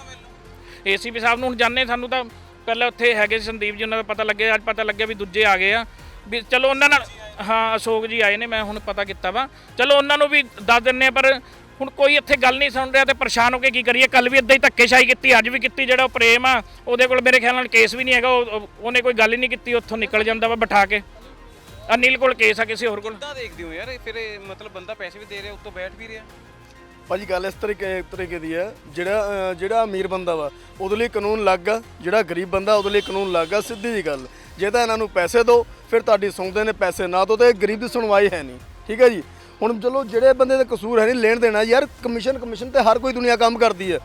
ਏਸੀਪੀ ਸਾਹਿਬ ਨੂੰ ਹੁਣ ਜਾਣੇ ਸਾਨੂੰ ਤਾਂ ਪਹਿਲਾਂ ਉੱਥੇ ਹੈਗੇ ਸੀ ਸੰਦੀਪ ਜੀ, ਉਹਨਾਂ ਦਾ ਪਤਾ ਲੱਗਿਆ, ਅੱਜ ਪਤਾ ਲੱਗਿਆ ਵੀ ਦੂਜੇ ਆ ਗਏ ਆ। ਵੀ ਚਲੋ ਉਹਨਾਂ ਨਾਲ, ਹਾਂ, ਅਸ਼ੋਕ ਜੀ ਆਏ ਨੇ, ਮੈਂ ਹੁਣ ਪਤਾ ਕੀਤਾ ਵਾ। ਚਲੋ ਉਹਨਾਂ ਨੂੰ ਵੀ ਦੱਸ ਦਿੰਨੇ ਆ ਪਰ ਹੁਣ ਕੋਈ ਇੱਥੇ ਗੱਲ ਨਹੀਂ ਸੁਣ ਰਿਹਾ ਤੇ ਪਰੇਸ਼ਾਨ ਹੋ ਕੇ ਕੀ ਕਰੀਏ? ਕੱਲ ਵੀ ਇਦਾਂ ਹੀ ਧੱਕੇਸ਼ਾਹੀ ਕੀਤੀ, ਅੱਜ ਵੀ ਕੀਤੀ, ਜਿਹੜਾ ਉਹ ਪ੍ਰੇਮ ਆ, ਉਹਦੇ ਕੋਲ ਮੇਰੇ ਖਿਆਲ ਨਾਲ ਕੇਸ ਵੀ ਨਹੀਂ ਹੈਗਾ ਉਹ- ਉਹਨੇ ਕੋਈ ਗੱਲ ਹੀ ਨਹੀਂ ਕੀਤੀ, ਉੱਥੋਂ ਨਿਕਲ ਜਾਂਦਾ ਵਾ ਬਿਠਾ ਕੇ। ਅਨਿਲ ਕੋਲ ਕੇਸ ਆ, ਕਿਸੇ ਹੋਰ ਕੋਲ। ਕਿੱਦਾਂ ਦੇਖਦੇ ਹੋ ਯਾਰ, ਇਹ ਫਿਰ ਇਹ ਮਤਲਬ ਬੰਦਾ ਪੈਸੇ ਵੀ ਦੇ ਰਿਹਾ, ਉੱਤੋਂ ਬੈਠ ਵੀ ਰਿਹਾ। ਭਾਜੀ, ਗੱਲ ਇਸ ਤਰੀਕੇ ਤਰੀਕੇ ਦੀ ਹੈ। ਜਿਹੜਾ ਜਿਹੜਾ ਅਮੀਰ ਬੰਦਾ ਵਾ, ਉਹਦੇ ਲਈ ਕਾਨੂੰਨ ਅਲੱਗ ਆ, ਜਿਹੜਾ ਗਰੀਬ ਬੰਦਾ ਉਹਦੇ ਲਈ ਕਾਨੂੰਨ ਅਲੱਗ ਆ, ਸਿੱਧੀ ਜੀ ਗੱਲ। ਜੇ ਤਾਂ ਇਹਨਾਂ ਨੂੰ ਪੈਸੇ ਦਿਓ ਫਿਰ ਤੁਹਾਡੀ ਸੁਣਦੇ ਨੇ ਪੈਸੇ ਨਾ ਦਿਓ ਤੇ ਗਰੀਬ ਦੀ ਸੁਣਵਾਈ ਹੈ ਨਹੀਂ। ਠੀਕ ਹੈ ਜੀ? ਹੁਣ ਚਲੋ, ਜਿਹੜੇ ਬੰਦੇ ਦਾ ਕਸੂਰ ਹੈ ਨਹੀਂ, ਲੈਣ ਦੇਣਾ ਯਾਰ ਕਮਿਸ਼ਨ ਕਮਿਸ਼ਨ ਤੇ ਹਰ ਕੋਈ ਦੁਨੀਆ ਕੰਮ ਕਰਦੀ ਹੈ।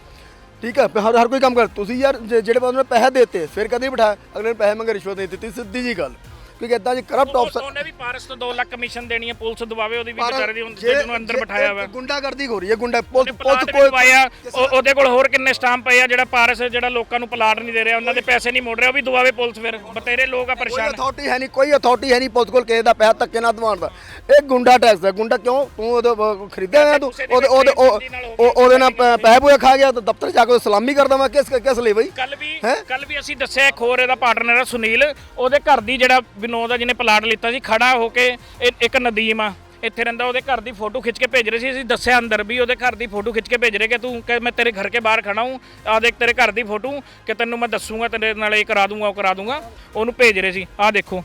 ਠੀਕ ਹੈ? ਹਰ ਹਰ ਕੋਈ ਕੰਮ ਕਰ, ਤੁਸੀਂ ਯਾਰ, ਜੇ- ਜਿਹੜੇ ਬੰਦੇ ਨੇ ਪੈਸੇ ਦਿੱਤੇ, ਫਿਰ ਕਦੇ ਬਿਠਾ, ਅਗਲੇ ਨੇ ਪੈਸੇ ਮੰਗੇ, ਰਿਸ਼ਵਤ ਨਹੀਂ ਦਿੱਤੀ, ਸਿੱਧੀ ਜੀ ਗੱਲ। ਕਿਉਂਕਿ ਇਦਾਂ ਜੀ ਕਰਪਟ ਅਫਸਰ ਉਹਨੇ ਵੀ ਪਾਰਸ ਤੋਂ 2 ਲੱਖ ਕਮਿਸ਼ਨ ਦੇਣੀ ਹੈ ਪੁਲਿਸ ਦਬਾਵੇ ਉਹਦੀ ਵੀ ਵਿਚਾਰੇ ਦੀ ਜਿਹਨੂੰ ਅੰਦਰ ਬਿਠਾਇਆ ਵਾ। ਗੁੰਡਾਗਰਦੀ ਹੋ ਰਹੀ ਹੈ ਗੁੰਡਾ ਪੁਲਿਸ ਪੁਲਿਸ ਕੋਈ ਪਾਇਆ ਉਹ- ਉਹਦੇ ਕੋਲ ਹੋਰ ਕਿੰਨੇ ਸਟਾਂਪ ਪਏ ਆ ਜਿਹੜਾ ਪਾਰਸ ਜਿਹੜਾ ਲੋਕਾਂ ਨੂੰ ਪਲਾਟ ਨਹੀਂ ਦੇ ਰਿਹਾ ਉਹਨਾਂ ਦੇ ਪੈਸੇ ਨਹੀਂ ਮੋੜ ਰਿਹਾ ਉਹ ਵੀ ਦਵਾਵੇ ਪੁਲਿਸ ਫਿਰ। ਬਤੇਰੇ ਲੋਕ ਆ ਕੋਈ ਪਰੇਸ਼ਾਨ। ਅਥਾਰਟੀ ਹੈ ਨਹੀਂ ਕੋਈ ਅਥਾਰਟੀ ਹੈ ਨਹੀਂ ਪੁਲਿਸ ਕੋਲ ਕਿਸੇ ਦਾ ਪੈਸਾ ਧੱਕੇ ਨਾਲ ਦਵਾਉਣ ਦਾ। ਇਹ ਗੁੰਡਾ ਟੈਕਸ ਹੈ। ਗੁੰਡਾ ਕਿਉਂ? ਤੂੰ ਉਹਦੇ ਖਰੀਦਿਆ ਹੋਇਆ ਤੂੰ ਉਹਦੇ ਉਹਦੇ ਉਹ- ਉਹ- ਉਹਦੇ ਨਾਲ ਪੈ- ਪੈਸੇ ਪੂਏ ਖਾ ਗਿਆ ਤਾਂ ਦਫ਼ਤਰ ਜਾ ਕੇ ਸਲਾਮੀ ਕਰਦਾ ਮੈਂ ਕਿਸ ਕਿਸ ਲਈ ਬਈ? ਕੱਲ ਵੀ ਹੈਂ? ਕੱਲ ਵੀ ਅਸੀਂ ਦੱਸਿਆ ਇੱਕ ਹੋਰ ਇਹਦਾ ਪਾਰਟਨਰ ਆ ਸੁਨੀਲ। ਉਹਦੇ ਘਰ ਦੀ ਜਿਹੜਾ ਵਿਨੋਦ ਆ ਜਿਹਨੇ ਪਲਾਟ ਲਿੱਤਾ ਸੀ ਖੜਾ ਹੋ ਕੇ ਇਹ- ਇੱਕ ਨਦੀਮ ਆ। ਇੱਥੇ ਰਹਿੰਦਾ ਉਹਦੇ ਘਰ ਦੀ ਫੋਟੋ ਖਿੱਚ ਕੇ ਭੇਜ ਰਹੇ ਸੀ। ਅਸੀਂ ਦੱਸਿਆ ਅੰਦਰ ਵੀ ਉਹਦੇ ਘਰ ਦੀ ਫੋਟੋ ਖਿੱਚ ਕੇ ਭੇਜ ਰਹੇ ਕਿ ਤੂੰ ਕਿ ਮੈਂ ਤੇਰੇ ਘਰ ਕੇ ਬਾਹਰ ਖੜਾ ਹੂੰ ਆ ਦੇਖ ਤੇਰੇ ਘਰ ਦੀ ਫੋਟੋ ਕਿ ਤੈਨੂੰ ਮੈਂ ਦੱਸੂਗਾ ਤੇਰੇ ਨਾਲ ਇਹ ਕਰਾ ਦੂੰਗਾ ਉਹ ਕਰਾ ਦੂੰਗਾ। ਉਹਨੂੰ ਭੇਜ ਰਹੇ ਸੀ। ਆ ਦੇਖੋ